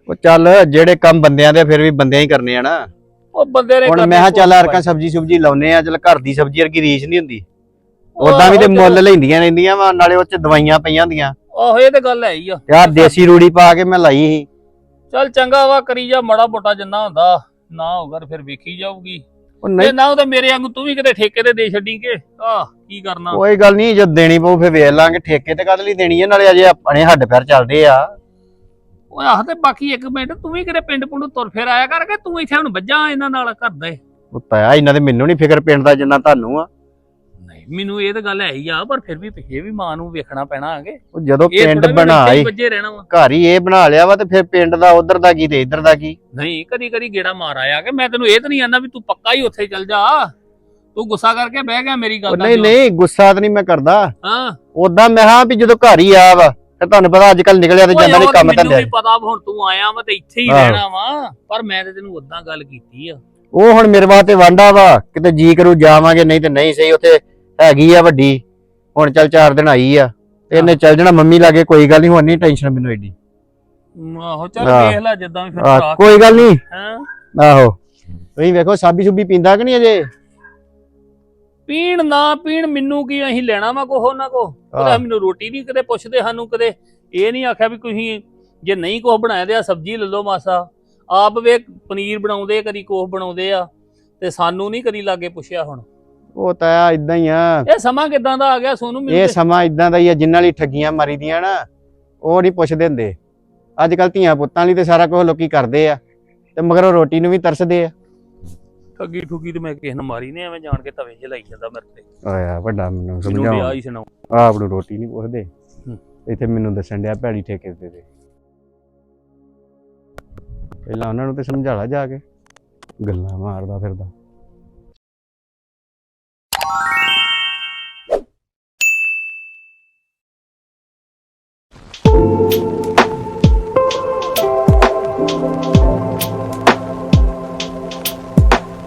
ਉਹ ਚੱਲ ਜਿਹੜੇ ਕੰਮ ਬੰਦਿਆਂ ਦੇ ਫਿਰ ਵੀ ਬੰਦਿਆਂ ਹੀ ਕਰਨੇ ਆ ਨਾ। ਉਹ ਬੰਦੇ ਨੇ ਹੁਣ ਮੈਂ ਕਿਹਾ ਚੱਲ ਅਰਕਾਂ ਸਬਜੀ ਸੁਬਜੀ ਲਾਉਨੇ ਆ ਚੱਲ ਘਰ ਦੀ ਸਬਜੀ ਵਰਗੀ ਰੀਸ ਨਹੀਂ ਹੁੰਦੀ। ਉਦਾਂ ਵੀ ਤੇ ਮੁੱਲ ਲੈਂਦੀਆਂ ਰਹਿੰਦੀਆਂ ਵਾ ਨਾਲੇ ਉਹ ਚ ਦਵਾਈਆਂ ਪਈਆਂ ਹੁੰਦੀਆਂ। ਆਹੋ ਇਹ ਤੇ ਗੱਲ ਹੈ ਹੀ ਆ। ਯਾਰ ਦੇਸੀ ਰੂੜੀ ਪਾ ਕੇ ਮੈਂ ਲਾਈ ਸੀ। ਚੱਲ ਚੰਗਾ ਵਾ ਕਰੀ ਜਾ ਮੜਾ ਮੋਟਾ ਜਿੰਨਾ ਹੁੰਦਾ ਨਾ ਹੋਗਾ ਫਿਰ ਵੇਖੀ ਜਾਊਗੀ। ਉਹ ਤੇ ਨਹੀਂ ਨਾ ਉਹ ਤਾਂ ਮੇਰੇ ਵਾਂਗੂ ਤੂੰ ਵੀ ਕਿਤੇ ਠੇਕੇ ਤੇ ਦੇ ਛੱਡੀ ਕਿ। ਆਹ ਕੀ ਕਰਨਾ? ਕੋਈ ਗੱਲ ਨਹੀਂ ਜਦ ਦੇਣੀ ਪਊ ਫਿਰ ਵੇਖ ਲਾਂਗੇ। ਠੇਕੇ ਤੇ ਕਦ ਲਈ ਦੇਣੀ ਹੈ ਨਾਲੇ ਅਜੇ ਆਪਣੇ ਹੱਡ ਪੈਰ ਚੱਲਦੇ ਆ। ਉਹ ਆਹ ਤੇ ਬਾਕੀ ਇੱਕ ਮਿੰਟ ਤੂੰ ਵੀ ਕਿਤੇ ਪਿੰਡ ਪੁੰਡ ਤੁਰ ਫਿਰ ਆਇਆ ਕਰਕੇ ਤੂੰ ਇੱਥੇ ਹੁਣ ਵੱਜਾ ਇਹਨਾਂ ਨਾਲ ਘਰ ਦੇ। ਉਹ ਤਾਇਆ ਇਹਨਾਂ ਦੇ ਮੈਨੂੰ ਨਹੀਂ ਫਿਕਰ ਪਿੰਡ ਦਾ ਜਿੰਨਾ ਤੁਹਾਨੂੰ ਆ। ਮੈਨੂੰ ਇਹ ਤਾਂ ਗੱਲ ਹੈ ਹੀ ਆ ਪਰ ਫਿਰ ਵੀ ਪਿੱਛੇ ਵੀ ਮਾਂ ਨੂੰ ਵੇਖਣਾ ਪੈਣਾ ਆਗੇ ਉਹ ਜਦੋਂ ਇਹ ਪਿੰਡ ਥੋੜ੍ਹਾ ਵੀ ਰਹਿਣਾ ਵਾ। ਘਰ ਹੀ ਇਹ ਬਣਾ ਲਿਆ ਵਾ ਤੇ ਫਿਰ ਪਿੰਡ ਦਾ ਉਧਰ ਦਾ ਕੀ ਤੇ ਇੱਧਰ ਦਾ ਕੀ? ਨਹੀਂ ਕਦੀ ਕਦੀ ਗੇੜਾ ਮਾਰ ਆਇਆ ਕਿ ਮੈਂ ਤੈਨੂੰ ਇਹ ਤਾਂ ਨਹੀਂ ਆਂਦਾ ਵੀ ਤੂੰ ਪੱਕਾ ਹੀ ਉੱਥੇ ਚੱਲ ਜਾ। ਤੂੰ ਗੁੱਸਾ ਕਰਕੇ ਬਹਿ ਗਿਆ ਮੇਰੀ ਉਹ ਗੱਲ ਦਾ ਨਹੀਂ। ਨਹੀਂ ਗੁੱਸਾ ਤਾਂ ਨਹੀਂ ਮੈਂ ਕਰਦਾ। ਹਾਂ। ਉਦਾਂ ਮੈਂ ਹਾਂ ਵੀ ਜਦੋਂ ਘਰ ਹੀ ਆ ਵਾ ਤੇ ਤੁਹਾਨੂੰ ਪਤਾ ਅੱਜ ਕੱਲ ਨਿਕਲਿਆ ਤੇ ਜਾਂਦਾ ਨਹੀਂ ਕੰਮ ਮੈਨੂੰ ਧੰਦੇ। ਵੀ ਪਤਾ ਹੁਣ ਤੂੰ ਆਇਆ ਵਾ ਤੇ ਇੱਥੇ ਹੀ। ਰਹਿਣਾ ਵਾ ਪਰ ਮੈਂ ਤੇ ਤੈਨੂੰ ਉਦਾਂ ਗੱਲ ਕੀਤੀ ਆ। ਉਹ ਹੁਣ ਮੇਰੇ ਵਾਸਤੇ ਵਾਂਡਾ ਵਾ ਕਿਤੇ ਜੀ ਕਰੂ ਜਾਵਾਂਗੇ ਨਹੀਂ ਤੇ ਨਹੀਂ ਸਹੀ ਉੱਥੇ ਹੈਗੀ ਆ ਵੱਡੀ ਹੁਣ ਚੱਲ ਚਾਰ ਦਿਨ ਆਈ ਆ ਤੇ ਇਹਨੇ ਚੱਲ ਜਾਣਾ ਮੰਮੀ ਲਾਗੇ ਕੋਈ ਗੱਲ ਨਹੀਂ ਹੁਣ ਨਹੀਂ ਟੈਨਸ਼ਨ ਮੈਨੂੰ ਐਡੀ ਆਹੋ ਚੱਲ ਆਹ। ਵੇਖ ਲੈ ਜਿੱਦਾਂ ਵੀ ਫਿਰ ਆਹ, ਭਰਾ ਕੋਈ ਗੱਲ ਨਹੀਂ। ਹਾਂ? ਆਹੋ ਤੁਸੀਂ ਵੇਖੋ ਸਾਬੀ ਸੁਬੀ ਪੀਂਦਾ ਕਿ ਨਹੀਂ ਅਜੇ? ਪੀਣ ਨਾ ਪੀਣ ਮੈਨੂੰ ਕੀ ਅਸੀਂ ਲੈਣਾ ਵਾ ਕੋਹ ਨਾ ਕੋ ਉਹਦਾ। ਮੈਨੂੰ ਰੋਟੀ ਨਹੀਂ ਕਦੇ ਪੁੱਛਦੇ ਸਾਨੂੰ ਕਦੇ ਇਹ ਨਹੀਂ ਆਖਿਆ ਵੀ ਤੁਸੀਂ ਜੇ ਨਹੀਂ ਕੁਛ ਬਣਾਇਆ ਤੇ ਆ ਸਬਜ਼ੀ ਲੈ ਲਓ ਮਾਸਾ। ਆਪ ਵੇ ਪਨੀਰ ਬਣਾਉਂਦੇ ਕਦੀ ਕੋਹ ਬਣਾਉਂਦੇ ਆ ਤੇ ਸਾਨੂੰ ਨਹੀਂ ਕਦੀ ਲਾਗੇ ਪੁੱਛਿਆ ਹੁਣ। ਉਹ ਤਾਂ ਇਦਾਂ ਹੀ ਆ। ਇਹ ਸਮਾਂ ਕਿਦਾਂ ਦਾ ਆ ਗਿਆ ਸੋਨੂੰ ਇਹ ਸਮਾਂ ਇਦਾਂ ਦਾ ਹੀ ਆ ਜਿਨ੍ਹਾਂ ਲਈ ਠੱਗੀਆਂ ਮਾਰੀਦੀਆਂ ਨਾ ਉਹ ਨਹੀਂ ਪੁੱਛਦੇ ਹੁੰਦੇ। ਅੱਜ ਕੱਲ ਧੀਆਂ ਪੁੱਤਾਂ ਲਈ ਤੇ ਸਾਰਾ ਕੁਝ ਲੋਕੀ ਕਰਦੇ ਆ ਤੇ ਮਗਰ ਉਹ ਰੋਟੀ ਨੂੰ ਵੀ ਤਰਸਦੇ ਆ। ਠੱਗੀ ਠੁੱਗੀ ਤੇ ਮੈਂ ਕਿਸੇ ਨੂੰ ਮਾਰੀ ਨਹੀਂ ਐਵੇਂ ਜਾਣ ਕੇ ਤਵੇ 'ਚ ਲਾਈ ਜਾਂਦਾ ਮੇਰੇ ਤੇ। ਆਇਆ ਵੱਡਾ ਮੈਨੂੰ ਮੈਨੂੰ ਸਮਝਾਓ। ਵਿਆਹ ਹੀ ਸੁਣਾਓ। ਆਪ ਨੂੰ ਰੋਟੀ ਨਹੀਂ ਪੁੱਛਦੇ। ਹੂੰ। ਇੱਥੇ ਮੈਨੂੰ ਦੱਸਣ ਡਿਆ ਭੈੜੀ ਠੇਕੇ ਤੇ ਦੇ ਪਹਿਲਾਂ ਉਹਨਾਂ ਨੂੰ ਤੇ ਸਮਝਾ ਲਾ ਜਾ ਕੇ। ਗੱਲਾਂ ਮਾਰਦਾ ਫਿਰਦਾ। you